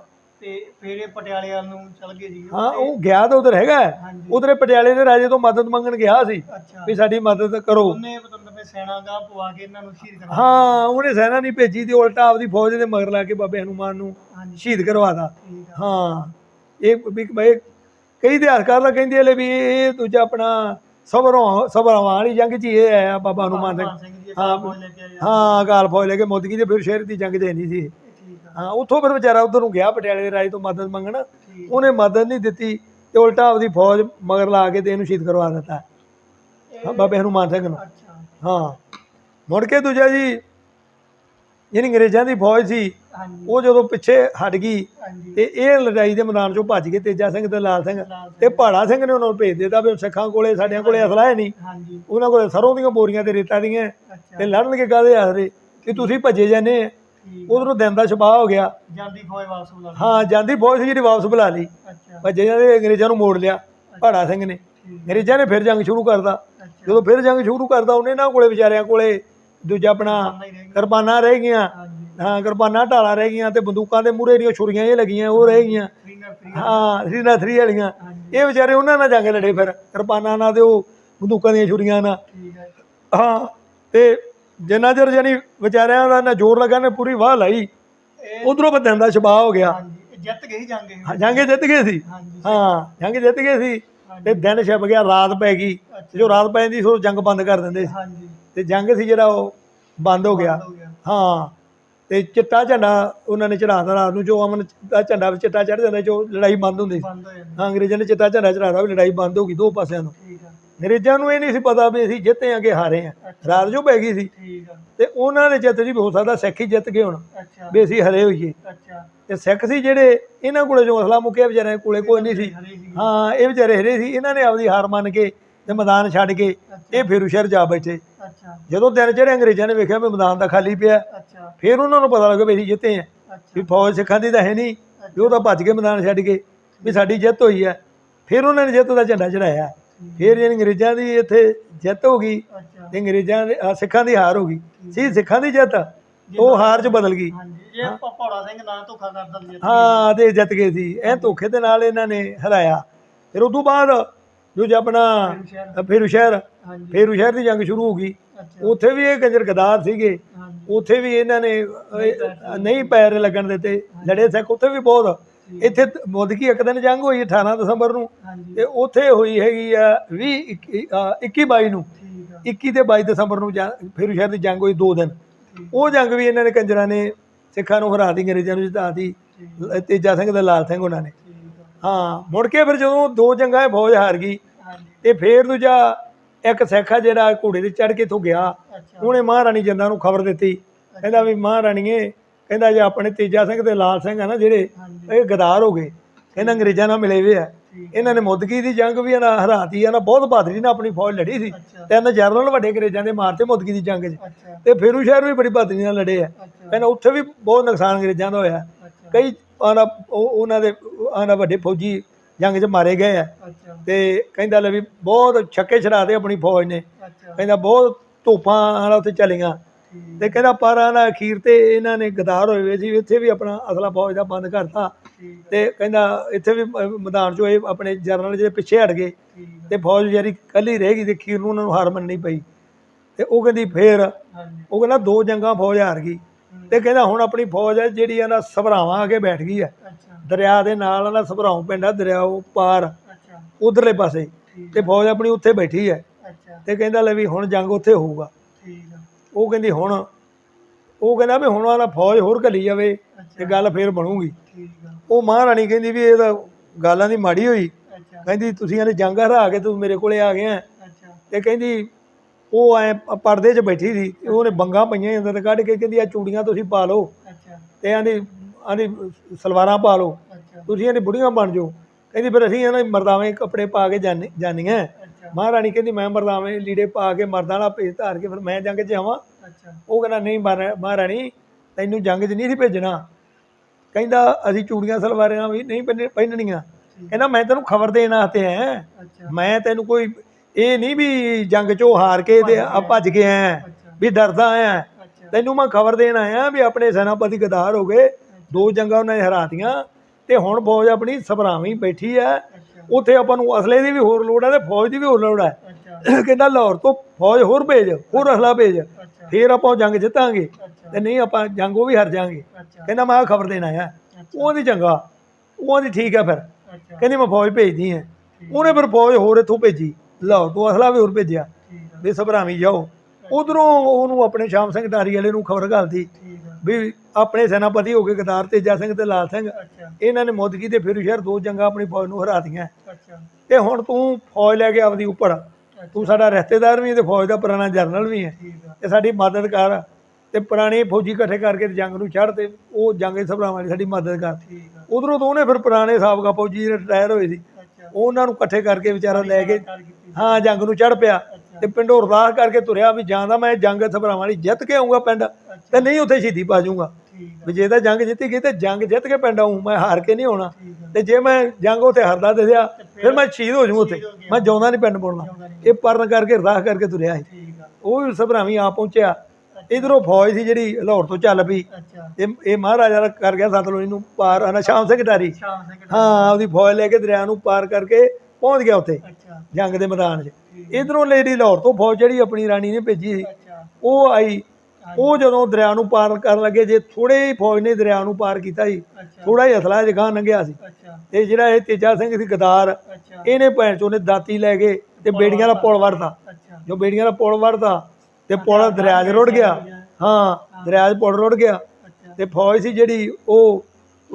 S2: ਤੇ ਫਿਰ ਇਹ ਪਟਿਆਲੇ ਵੱਲ ਨੂੰ ਚਲ ਗਏ ਸੀ
S1: ਹਾਂ ਉਹ ਗਿਆ ਤਾਂ ਉਧਰ ਹੈਗਾ।
S2: ਹਾਂਜੀ।
S1: ਉਧਰੇ ਪਟਿਆਲੇ ਦੇ ਰਾਜੇ ਤੋਂ ਮਦਦ ਮੰਗਣ ਗਿਆ ਸੀ
S2: ਅੱਛਾ।
S1: ਵੀ ਸਾਡੀ ਮਦਦ ਕਰੋ।
S2: ਉਹਨੇ ਪਤੰਦਰ ਨੇ ਸੈਨਾ ਦਾ ਪਵਾ ਕੇ ਇਹਨਾਂ ਨੂੰ ਸ਼ਹੀਦ ਕਰਾ
S1: ਹਾਂ ਉਹਨੇ ਸੈਨਾ ਨਹੀਂ ਭੇਜੀ ਤੇ ਉਲਟਾ ਆਪਦੀ ਫੌਜ ਦੇ ਮਗਰ ਲਾ ਕੇ ਬਾਬੇ ਹਨੂਮਾਨ ਨੂੰ
S2: ਹਾਂਜੀ।
S1: ਸ਼ਹੀਦ ਕਰਵਾਤਾ।
S2: ਠੀਕ ਆ।
S1: ਹਾਂ ਇਹ ਵੀ ਬਈ ਕਈ ਇਤਿਹਾਸਕਾਰ ਤਾਂ ਕਹਿੰਦੇ ਨੇ ਵੀ ਇਹ ਦੂਜਾ ਆਪਣਾ ਸਬਰੋਂ ਸਬਰਾਂ ਵਾਲੀ ਜੰਗ 'ਚ ਹੀ ਇਹ ਆਇਆ ਬਾਬਾ ਹਨੂਮਾਨ ਸਿੰਘ
S2: ਸਿੰਘ ਜੀ
S1: ਹਾਂ।
S2: ਹਾਂ ਲੈ ਕੇ ਆਏ ਆ।
S1: ਹਾਂ ਅਕਾਲ ਫੌਜ ਲੈ ਕੇ ਮੋਦਗੀ ਦੇ ਫਿਰ ਸ਼ਹਿਰ ਦੀ ਜੰਗ 'ਚ ਹੈ ਨਹੀਂ ਸੀ। ਇਹ। ਹਾਂ ਉੱਥੋਂ ਫਿਰ ਵਿਚਾਰਾ ਉਧਰ ਨੂੰ ਗਿਆ ਪਟਿਆਲੇ ਦੇ ਰਾਜ ਤੋਂ ਮਦਦ ਮੰਗਣ। ਉਹਨੇ ਮਦਦ ਨਹੀਂ ਦਿੱਤੀ ਤੇ ਉਲਟਾ ਆਪਦੀ ਫੌਜ ਮਗਰ ਲਾ ਕੇ ਤੇ ਇਹਨੂੰ ਸ਼ਹੀਦ ਕਰਵਾ ਦਿੱਤਾ। ਹਾਂ, ਬਾਬੇ ਹਨੂਮਾਨ ਸਿੰਘ ਨੂੰ। ਹਾਂ। ਮੁੜ ਕੇ ਦੂਜਾ ਜੀ ਜਿਹੜੀ ਅੰਗਰੇਜ਼ਾਂ ਦੀ ਫੌਜ ਸੀ ਉਹ ਜਦੋਂ ਪਿੱਛੇ ਹਟ ਗਈ ਤੇ ਇਹ ਲੜਾਈ ਦੇ ਮੈਦਾਨ ਚੋਂ ਭੱਜ ਗਏ ਤੇਜਾ ਸਿੰਘ ਤੇ ਲਾਲ ਸਿੰਘ। ਤੇ ਪਹਾੜਾ ਸਿੰਘ ਨੇ ਉਹਨਾਂ ਨੂੰ ਭੇਜ ਦਿੱਤਾ ਵੀ ਸਿੱਖਾਂ ਕੋਲੇ ਸਾਡਿਆਂ ਕੋਲੇ ਅਸਲਾ ਹੈ ਨਹੀਂ। ਉਹਨਾਂ ਕੋਲੇ ਸਰੋਂ ਦੀਆਂ ਬੋਰੀਆਂ ਤੇ ਰੇਤਾਂ ਦੀਆਂ ਤੇ ਲੜਨਗੇ ਕਾਦੇ ਆਸਰੇ? ਕਿ ਤੁਸੀਂ ਭੱਜੇ ਜਾਂਦੇ ਉਧਰੋਂ ਦਿਨ ਦਾ ਛਪਾ ਹੋ ਗਿਆ।
S2: ਜਾਂਦੀ ਫੌਜ ਵਾਪਸ ਬੁਲਾ ਲਈ।
S1: ਹਾਂ ਜਾਂਦੀ ਫੌਜ ਸੀ ਜਿਹੜੀ ਵਾਪਸ ਬੁਲਾ ਲਈ।
S2: ਅੱਛਾ।
S1: ਭੱਜੇ ਜਾਂਦੇ ਅੰਗਰੇਜ਼ਾਂ ਨੂੰ ਮੋੜ ਲਿਆ ਪਹਾੜਾ ਸਿੰਘ ਨੇ। ਅੰਗਰੇਜ਼ਾਂ ਨੇ ਫਿਰ ਜੰਗ ਸ਼ੁਰੂ
S2: ਅੱਛਾ।
S1: ਜਦੋਂ ਫਿਰ ਜੰਗ ਸ਼ੁਰੂ ਕਰਤਾ ਉਹਨੇ ਇਹਨਾਂ ਕੋਲੇ ਵਿਚਾਰਿਆਂ ਕੋਲੇ ਦੂਜਾ ਆਪਣਾ ਕਿਰਪਾਨਾਂ ਰਹਿ ਗਈਆਂ। ਹਾਂ ਕਿਰਪਾਨਾਂ ਢਾਲਾਂ ਰਹਿ ਗਈਆਂ ਤੇ ਬੰਦੂਕਾਂ ਦੇ ਮੂਹਰੇ ਦੀਆਂ ਛੁਰੀਆਂ ਇਹ ਲੱਗੀਆਂ ਉਹ ਰਹਿ ਗਈਆਂ। ਹਾਂ ਥਰੀ ਥਰੀ ਵਾਲੀਆਂ। ਇਹ ਵਿਚਾਰੇ ਉਹਨਾਂ ਨਾਲ ਜੰਗ ਲੜੇ ਫਿਰ। ਕਿਰਪਾਨਾਂ ਨਾਲ ਤੇ ਉਹ ਬੰਦੂਕਾਂ ਦੀਆਂ ਛੁਰੀਆਂ ਨਾਲ।
S2: ਹਾਂ
S1: ਤੇ ਜਿੰਨਾ ਚਿਰ ਜਾਨੀ ਵਿਚਾਰਿਆਂ ਦਾ ਨਾ ਜ਼ੋਰ ਲੱਗਾ ਨੇ ਪੂਰੀ ਵਾਹ ਲਾਈ ਉਧਰੋਂ ਬੰਦਿਆਂ ਦਾ ਛਪਾ ਹੋ ਗਿਆ।
S2: ਹਾਂਜੀ ਜਿੱਤ ਗਏ ਜੰਗ। ਇਹ
S1: ਹਾਂ, ਜੰਗ ਜਿੱਤ ਗਏ ਸੀ।
S2: ਹਾਂਜੀ।
S1: ਹਾਂ ਜੰਗ ਜਿੱਤ ਗਏ ਸੀ। ਤੇ ਦਿਨ ਛਪ ਗਿਆ ਰਾਤ ਪੈ ਗਈ। ਜੋ ਰਾਤ ਪੈ ਜਾਂਦੀ ਸੋ ਜੰਗ ਬੰਦ ਕਰ ਦਿੰਦੇ ਸੀ। ਤੇ ਜੰਗ ਸੀ ਜਿਹੜਾ ਉਹ ਬੰਦ ਹੋ ਗਿਆ।
S2: ਹੋ
S1: ਤੇ ਚਿੱਟਾ ਝੰਡਾ ਉਹਨਾਂ ਨੇ ਚੜਾਤਾ ਰਾਤ ਨੂੰ ਜੋ ਅਮਨ ਦਾ ਝੰਡਾ ਵੀ ਚਿੱਟਾ ਚੜ ਜਾਂਦਾ ਜੋ ਲੜਾਈ ਬੰਦ ਹੁੰਦੀ ਸੀ।
S2: ਹੋ
S1: ਅੰਗਰੇਜ਼ਾਂ ਨੇ ਚਿੱਟਾ ਝੰਡਾ ਚੜਾਤਾ ਵੀ ਲੜਾਈ ਬੰਦ ਹੋ ਗਈ ਦੋ ਪਾਸਿਆਂ ਤੋਂ ਅੰਗਰੇਜ਼ਾਂ ਨੂੰ ਇਹ ਨਹੀਂ ਸੀ ਪਤਾ ਵੀ ਅਸੀਂ ਜਿੱਤੇ ਆ ਕਿ ਹਾਰੇ ਆ ਰਾਤ ਜੋ ਪੈ ਗਈ ਸੀ। ਤੇ ਉਹਨਾਂ ਦੇ ਜਿੱਤ ਜੀ ਹੋ ਸਕਦਾ ਸਿੱਖ ਹੀ ਜਿੱਤ ਗਏ ਹੁਣ ਵੀ ਅਸੀਂ ਹਰੇ ਹੋਈਏ। ਤੇ ਸਿੱਖ ਸੀ ਜਿਹੜੇ ਇਹਨਾਂ ਕੋਲੇ ਜੋ ਅਸਲਾ ਮੁੱਕਿਆ ਵਿਚਾਰਿਆਂ ਕੋਲੇ ਕੋਈ ਨਹੀਂ ਸੀ। ਹਾਂ ਇਹ ਵਿਚਾਰੇ ਹਰੇ ਸੀ। ਇਹਨਾਂ ਨੇ ਆਪਦੀ ਹਾਰ ਮੰਨ ਕੇ ਤੇ ਮੈਦਾਨ ਛੱਡ ਕੇ ਇਹ ਫੇਰੂ ਸ਼ਹਿਰ ਜਾ ਬੈਠੇ। ਜਦੋਂ ਦਿਨ ਚੜੇ ਅੰਗਰੇਜ਼ਾਂ ਨੇ ਵੇਖਿਆ ਵੀ ਮੈਦਾਨ ਤਾਂ ਖਾਲੀ ਪਿਆ। ਫਿਰ ਉਹਨਾਂ ਨੂੰ ਪਤਾ ਲੱਗਾ ਵੀ ਅਸੀਂ ਜਿੱਤੇ ਆ ਵੀ ਫੌਜ ਸਿੱਖਾਂ ਦੀ ਤਾਂ ਹੈ ਨਹੀਂ। ਵੀ ਉਹ ਤਾਂ ਭੱਜ ਕੇ ਮੈਦਾਨ ਛੱਡ ਕੇ ਵੀ ਸਾਡੀ ਜਿੱਤ ਹੋਈ ਹੈ। ਫਿਰ ਉਹਨਾਂ ਨੇ ਜਿੱਤ ਦਾ ਝੰਡਾ ਚੜਾਇਆ ਫਿਰ ਜਿਹੜੀ ਅੰਗਰੇਜ਼ਾਂ ਦੀ ਇੱਥੇ ਜਿੱਤ ਹੋ ਗਈ ਤੇ ਅੰਗਰੇਜ਼ਾਂ ਦੇ ਸਿੱਖਾਂ ਦੀ ਹਾਰ ਹੋ ਗਈ। ਸੀ ਸਿੱਖਾਂ ਦੀ ਜਿੱਤ ਉਹ ਹਾਰ 'ਚ ਬਦਲ ਗਈ।
S2: ਹਾਂਜੀ। ਇਹ ਭੌੜਾ ਸਿੰਘ ਨਾਂ ਧੋਖਾ ਕਰਦਾ ਸੀ
S1: ਹਾਂ ਤੇ ਜਿੱਤ ਗਏ ਸੀ। ਇਹ ਧੋਖੇ ਦੇ ਨਾਲ ਇਹਨਾਂ ਨੇ ਹਰਾਇਆ। ਫਿਰ ਉਦੋਂ ਬਾਅਦ ਦੂਜਾ ਆਪਣਾ
S2: ਸ਼ਹਿਰ।
S1: ਫੇਰੂ ਸ਼ਹਿਰ
S2: ਹਾਂਜੀ।
S1: ਫੇਰੂ ਸ਼ਹਿਰ ਦੀ ਜੰਗ ਸ਼ੁਰੂ ਹੋ ਗਈ।
S2: ਅੱਛਾ।
S1: ਉੱਥੇ ਵੀ ਇਹ ਕੰਜਰ ਗਦਾਰ ਸੀਗੇ।
S2: ਹਾਂਜੀ।
S1: ਉੱਥੇ ਵੀ ਇਹਨਾਂ ਨੇ ਅਹ, ਨਹੀਂ ਪੈਰ ਲੱਗਣ ਦਿੱਤੇ। ਲੜੇ ਸਿੱਖ ਉੱਥੇ ਵੀ ਬਹੁਤ। ਇੱਥੇ ਮੁੱਦਕੀ ਇੱਕ ਦਿਨ ਜੰਗ ਹੋਈ 18 ਦਸੰਬਰ ਨੂੰ ਤੇ ਉੱਥੇ ਹੋਈ ਹੈਗੀ ਆ 20 21 21 22 ਨੂੰ।
S2: ਠੀਕ ਆ।
S1: 21 ਤੇ 22 ਦਸੰਬਰ ਨੂੰ ਫੇਰੂ ਸ਼ਹਿਰ ਦੀ ਜੰਗ ਹੋਈ ਦੋ ਦਿਨ। ਉਹ ਜੰਗ ਵੀ ਇਹਨਾਂ ਨੇ ਕੰਜਰਾਂ ਨੇ ਸਿੱਖਾਂ ਨੂੰ ਹਰਾ ਦੀ ਅੰਗਰੇਜ਼ਾਂ ਨੂੰ ਜਿਤਾਤੀ ਤੇਜਾ ਸਿੰਘ ਤੇ ਲਾਲ ਸਿੰਘ ਉਹਨਾਂ ਨੇ। ਹਾਂ ਮੁੜ ਕੇ ਫਿਰ ਜਦੋਂ ਦੋ ਜੰਗਾਂ ਫੌਜ ਹਾਰ ਗਈ ਤੇ ਫੇਰ ਦੂਜਾ ਇੱਕ ਸਿੱਖ ਆ ਜਿਹੜਾ ਘੋੜੇ ਤੇ ਚੜ ਕੇ ਇੱਥੋਂ ਗਿਆ। ਉਹਨੇ ਮਹਾਰਾਣੀ ਜਿੰਦਾਂ ਨੂੰ ਖਬਰ ਦਿੱਤੀ। ਕਹਿੰਦਾ ਵੀ ਮਹਾਰਾਣੀਏ ਕਹਿੰਦਾ ਜੇ ਆਪਣੇ ਤੇਜਾ ਸਿੰਘ ਤੇ ਲਾਲ ਸਿੰਘ ਆ ਨਾ ਜਿਹੜੇ ਇਹ ਗਦਾਰ ਹੋ ਗਏ। ਇਹਨਾਂ ਅੰਗਰੇਜ਼ਾਂ ਨਾਲ ਮਿਲੇ ਹੋਏ ਆ। ਇਹਨਾਂ ਨੇ ਮੁੱਦਕੀ ਦੀ ਜੰਗ ਵੀ ਇਹਨਾਂ ਹਰਾਤੀ ਆ ਨਾ ਬਹੁਤ ਬਹਾਦਰੀ ਨਾਲ ਆਪਣੀ ਫੌਜ ਲੜੀ ਸੀ। ਤਿੰਨ ਜਰਨਲ ਵੱਡੇ ਅੰਗਰੇਜ਼ਾਂ ਦੇ ਮਾਰਤੇ ਮੁੱਦਕੀ ਦੀ ਜੰਗ 'ਚ। ਤੇ ਫੇਰੂ ਸ਼ਹਿਰ ਵੀ ਬੜੀ ਬਹਾਦਰੀ ਨਾਲ ਲੜੇ ਆ। ਕਹਿੰਦਾ ਉੱਥੇ ਵੀ ਬਹੁਤ ਨੁਕਸਾਨ ਅੰਗਰੇਜ਼ਾਂ ਦਾ ਹੋਇਆ। ਕਈ ਉਹ ਉਹਨਾਂ ਦੇ ਆਨਾ ਵੱਡੇ ਫੌਜੀ ਜੰਗ 'ਚ ਮਾਰੇ ਗਏ ਆ। ਤੇ ਕਹਿੰਦਾ ਲੈ ਵੀ ਬਹੁਤ ਛੱਕੇ ਛੜਾਦੇ ਆਪਣੀ ਫੌਜ ਨੇ। ਕਹਿੰਦਾ ਬਹੁਤ ਧੋਪਾਂ ਆਣਾ ਉੱਥੇ ਚਲੀਆਂ। ਤੇ ਕਹਿੰਦਾ ਪਰ ਆਨਾ ਅਖੀਰ ਤੇ ਇਹਨਾਂ ਨੇ ਗਦਾਰ ਹੋਏ ਹੋਏ ਸੀ ਇੱਥੇ ਵੀ ਆਪਣਾ ਅਸਲਾ ਫੌਜ ਦਾ ਬੰਦ ਕਰਤਾ।
S2: ਆ
S1: ਤੇ ਕਹਿੰਦਾ ਇੱਥੇ ਵੀ ਮੈਦਾਨ 'ਚੋਂ ਇਹ ਆਪਣੇ ਜਰਨਲ ਜਿਹੜੇ ਪਿੱਛੇ ਹਟ ਗਏ।
S2: ਆ
S1: ਤੇ ਫੌਜ ਜਿਹੜੀ ਕੱਲੀ ਰਹਿ ਗਈ ਤੇ ਅਖੀਰ ਨੂੰ ਉਹਨਾਂ ਨੂੰ ਹਾਰ ਮੰਨਣੀ ਪਈ। ਤੇ ਉਹ ਕਹਿੰਦੀ ਫੇਰ ਉਹ ਕਹਿੰਦਾ ਦੋ ਜੰਗਾਂ ਫੌਜ ਹਾਰ ਗਈ। ਤੇ ਕਹਿੰਦਾ ਹੁਣ ਆਪਣੀ ਫੌਜ ਹੈ ਜਿਹੜੀ ਇਹਨਾਂ ਸਭਰਾਵਾਂ ਆ ਕੇ ਬੈਠ ਗਈ ਹੈ। ਦਰਿਆ ਦੇ ਨਾਲ ਨਾ ਸਭਰਾਉ ਪਿੰਡ ਆ ਦਰਿਆ ਉਹ ਪਾਰ ਉਧਰਲੇ ਪਾਸੇ। ਤੇ ਫੌਜ ਆਪਣੀ ਉੱਥੇ ਬੈਠੀ ਹੈ। ਤੇ ਕਹਿੰਦਾ ਲੈ ਵੀ ਹੁਣ ਜੰਗ ਉੱਥੇ ਹੋਊਗਾ।
S2: ਆ
S1: ਉਹ ਕਹਿੰਦੀ ਹੁਣ ਉਹ ਕਹਿੰਦਾ ਵੀ ਹੁਣ ਵਾਲਾ ਫੌਜ ਹੋਰ ਘੱਲੀ ਜਾਵੇ ਤੇ ਗੱਲ ਫੇਰ ਬਣੂਗੀ। ਉਹ ਮਹਾਰਾਣੀ ਕਹਿੰਦੀ ਵੀ ਇਹ ਤਾਂ ਗਾਲਾਂ ਦੀ ਮਾੜੀ ਹੋਈ। ਕਹਿੰਦੀ ਤੁਸੀਂ ਇਹਨੇ ਜੰਗ ਹਰਾ ਕੇ ਤੂੰ ਮੇਰੇ ਕੋਲੇ ਆ ਗਏ ਆ
S2: ਅੱਛਾ।
S1: ਤੇ ਕਹਿੰਦੀ ਉਹ ਐ ਪਰਦੇ 'ਚ ਬੈਠੀ ਸੀ ਉਹਨੇ ਬੰਗਾ ਪਈਆਂ ਅੰਦਰ ਕੱਢ ਕੇ ਕਹਿੰਦੀ ਆ ਚੂੜੀਆਂ ਤੁਸੀਂ ਪਾ ਲਓ। ਤੇ ਆਂਦੀ ਆਂਦੀ ਸਲਵਾਰਾਂ ਪਾ ਲਓ। ਤੁਸੀਂ ਇਹਨੇ ਬੁੜੀਆਂ ਬਣ ਜਾਓ। ਕਹਿੰਦੀ ਫਿਰ ਅਸੀਂ ਇਹਨਾਂ ਮਰਦਾਵੇਂ ਕੱਪੜੇ ਪਾ ਕੇ ਜਾਣੀ ਜਾਨੀਆਂ। ਮਹਾਰਾਣੀ ਕਹਿੰਦੀ ਮੈਂ ਮਰਦਾਵੇਂ ਲੀੜੇ ਪਾ ਕੇ ਮਰਦਾਂ ਵਾਲਾ ਭੇਜ ਧਾਰ ਕੇ ਫਿਰ ਮੈਂ ਜੰਗ 'ਚ ਆਵਾਂ।
S2: ਅੱਛਾ।
S1: ਉਹ ਕਹਿੰਦਾ ਨਹੀਂ ਮਹਾਰਾ- ਮਹਾਰਾਣੀ ਤੈਨੂੰ ਜੰਗ 'ਚ ਨਹੀਂ ਸੀ ਭੇਜਣਾ। ਕਹਿੰਦਾ ਅਸੀਂ ਚੂੜੀਆਂ ਸਲਵਾਰਾਂ ਵੀ ਨਹੀਂ ਪਹਿਨ- ਪਹਿਨਣੀਆਂ। ਕਹਿੰਦਾ ਮੈਂ ਤੈਨੂੰ ਖਬਰ ਦੇਣ ਆਇਆ
S2: ਅੱਛਾ।
S1: ਮੈਂ ਤੈਨੂੰ ਕੋਈ ਇਹ ਨਹੀਂ ਵੀ ਜੰਗ 'ਚੋਂ ਹਾਰ ਕੇ ਤੇ ਆ ਭੱਜ ਕੇ ਆਇਆ
S2: ਅੱਛਾ।
S1: ਵੀ ਡਰਦਾ ਆਇਆ
S2: ਅੱਛਾ।
S1: ਤੈਨੂੰ ਮੈਂ ਖਬਰ ਦੇਣ ਆਇਆ ਵੀ ਆਪਣੇ ਸੈਨਾਪਤੀ ਗਦਾਰ ਹੋ ਗਏ। ਦੋ ਜੰਗਾਂ ਉਹਨਾਂ ਨੇ ਹਰਾਤੀਆਂ। ਤੇ ਹੁਣ ਫੌਜ ਆਪਣੀ ਸਭਰਾਵੀਂ ਬੈਠੀ ਆ ਉੱਥੇ ਆਪਾਂ ਨੂੰ ਅਸਲੇ ਦੀ ਵੀ ਹੋਰ ਲੋੜ ਹੈ ਤੇ ਫੌਜ ਦੀ ਵੀ ਹੋਰ ਲੋੜ ਹੈ। ਕਹਿੰਦਾ ਲਾਹੌਰ ਤੋਂ ਫੌਜ ਹੋਰ ਭੇਜ ਹੋਰ ਅਸਲਾ ਭੇਜ। ਫੇਰ ਆਪਾਂ ਉਹ ਜੰਗ ਜਿੱਤਾਂਗੇ। ਤੇ ਨਹੀਂ ਆਪਾਂ ਜੰਗ ਉਹ ਵੀ ਹਾਰ ਜਾਾਂਗੇ। ਕਹਿੰਦਾ ਮੈਂ ਖਬਰ ਦੇਣ ਆਇਆ। ਉਹਦੀ ਚੰਗਾ। ਉਹਦੀ ਠੀਕ ਹੈ ਫਿਰ। ਕਹਿੰਦੀ ਮੈਂ ਫੌਜ ਭੇਜਦੀ ਹਾਂ। ਉਹਨੇ ਫਿਰ ਫੌਜ ਹੋਰ ਇੱਥੋਂ ਭੇਜੀ। ਲਾਹੌਰ ਤੋਂ ਅਸਲਾ ਵੀ ਹੋਰ ਭੇਜਿਆ।
S2: ਆ
S1: ਵੀ ਸਭਰਾਵੀਂ ਜਾਓ। ਉਧਰੋਂ ਉਹਨੂੰ ਆਪਣੇ ਸ਼ਾਮ ਸਿੰਘ ਢਾਰੀ ਵਾਲੇ ਨੂੰ ਖਬਰ ਘਾਲਦੀ ਵੀ ਆਪਣੇ ਸੈਨਾਪਤੀ ਹੋ ਗਏ ਗਦਾਰ ਤੇਜਾ ਸਿੰਘ ਤੇ ਲਾਲ ਸਿੰਘ ਇਹਨਾਂ ਨੇ ਮੁੱਦਕੀ ਤੇ ਫਿਰ ਸ਼ਹਿਰ ਦੋ ਜੰਗਾਂ ਆਪਣੀ ਫੌਜ ਨੂੰ ਹਰਾਤੀਆਂ। ਤੇ ਹੁਣ ਤੂੰ ਫੌਜ ਲੈ ਕੇ ਆਪਦੀ ਉੱਪਰ ਤੂੰ ਸਾਡਾ ਰਿਸ਼ਤੇਦਾਰ ਵੀ ਹੈ ਤੇ ਫੌਜ ਦਾ ਪੁਰਾਣਾ ਜਰਨਲ ਵੀ ਹੈ ਤੇ ਸਾਡੀ ਮਦਦ ਕਰ। ਤੇ ਪੁਰਾਣੇ ਫੌਜੀ ਇਕੱਠੇ ਕਰਕੇ ਤੇ ਜੰਗ ਨੂੰ ਛੱਡ ਤੇ ਉਹ ਜੰਗ ਦੇ ਸਭਰਾਵਾਂ ਵਾਲੀ ਸਾਡੀ ਮਦਦ ਕਰ। ਉਧਰੋਂ ਤੋਂ ਉਹਨੇ ਫਿਰ ਪੁਰਾਣੇ ਸਾਬਕਾ ਫੌਜੀ ਰਿਟਾਇਰ ਹੋਏ ਸੀ। ਉਹਨਾਂ ਨੂੰ ਇਕੱਠੇ ਕਰਕੇ ਵਿਚਾਰਾ ਲੈ ਕੇ ਹਾਂ ਜੰਗ ਨੂੰ ਚੜ ਪਿਆ। ਤੇ ਪਿੰਡੋਂ ਅਰਦਾਸ ਕਰਕੇ ਤੁਰਿਆ ਵੀ ਜਾਂਦਾ ਮੈਂ ਜੰਗ ਸਭਰਾਵਾਂ ਵਾਲੀ ਜਿੱਤ ਕੇ ਆਉਂਗਾ ਪਿੰਡ ਤੇ ਨਹੀਂ ਉੱਥੇ ਸ਼ਹੀਦੀ ਪਾ ਜਾਊਂਗਾ। ਵੀ ਜੇ ਤਾਂ ਜੰਗ ਜਿੱਤੀ ਗਈ ਤੇ ਜੰਗ ਜਿੱਤ ਕੇ ਪਿੰਡ ਆਊਂ ਮੈਂ ਹਾਰ ਕੇ ਨਹੀਂ ਆਉਣਾ। ਤੇ ਜੇ ਮੈਂ ਜੰਗ ਉੱਥੇ ਹਾਰਦਾ ਦਿਸਿਆ ਫਿਰ ਮੈਂ ਸ਼ਹੀਦ ਹੋ ਜਾਊਂ ਉੱਥੇ। ਮੈਂ ਜਿਉਂਦਾ ਨਹੀਂ ਪਿੰਡ ਮੁੜਨਾ। ਇਹ ਪਰਨ ਕਰਕੇ ਅਰਦਾਸ ਕਰਕੇ ਤੁਰਿਆ ਸੀ। ਉਹ ਸਭਰਾਵੀਂ ਆ ਪਹੁੰਚਿਆ। ਇਧਰੋਂ ਫੌਜ ਸੀ ਜਿਹੜੀ ਲਾਹੌਰ ਤੋਂ ਚੱਲ ਪਈ।
S2: ਅੱਛਾ।
S1: ਇਹ ਇਹ ਮਹਾਰਾਜਾ ਦਾ ਕਰ ਗਿਆ ਸਤਲੁਜ ਨੂੰ ਪਾਰ ਹਨਾ ਸ਼ਾਮ ਸਿੰਘ ਢਾਰੀ ਹਾਂ ਉਹਦੀ ਫੌਜ ਲੈ ਕੇ ਦਰਿਆ ਨੂੰ ਪਾਰ ਕਰਕੇ ਪਹੁੰਚ ਗਿਆ ਉੱਥੇ। ਜੰਗ ਦੇ ਮੈਦਾਨ 'ਚ। ਇਧਰੋਂ ਲੇਡੀ ਲਾਹੌਰ ਤੋਂ ਫੌਜ ਜਿਹੜੀ ਆਪਣੀ ਰਾਣੀ ਨੇ ਭੇਜੀ ਸੀ ਉਹ ਆਈ। ਉਹ ਜਦੋਂ ਦਰਿਆ ਨੂੰ ਪਾਰ ਕਰਨ ਲੱਗੇ ਜੇ ਥੋੜੇ ਹੀ ਫੌਜ ਨੇ ਦਰਿਆ ਨੂੰ ਪਾਰ ਕੀਤਾ ਸੀ ਥੋੜਾ ਹੀ ਅਸਲਾ ਜਗ੍ਹਾ ਲੰਘਿਆ ਸੀ। ਤੇ ਜਿਹੜਾ ਇਹ ਤੇਜਾ ਸਿੰਘ ਸੀ ਗਦਾਰ ਇਹਨੇ ਭੈਣ ਚੋਂ ਨੇ ਦਾਤੀ ਲੈ ਕੇ ਤੇ ਬੇੜੀਆਂ ਦਾ ਪੁਲ ਵੜਦਾ ਜੋ ਬੇੜੀਆਂ ਦਾ ਪੁਲ ਵੜਦਾ ਤੇ ਪੁਲ ਦਰਿਆ 'ਚ ਰੁੜ ਗਿਆ। ਹਾਂ ਦਰਿਆ 'ਚ ਪੁਲ ਰੁੜ ਗਿਆ। ਤੇ ਫੌਜ ਸੀ ਜਿਹੜੀ ਉਹ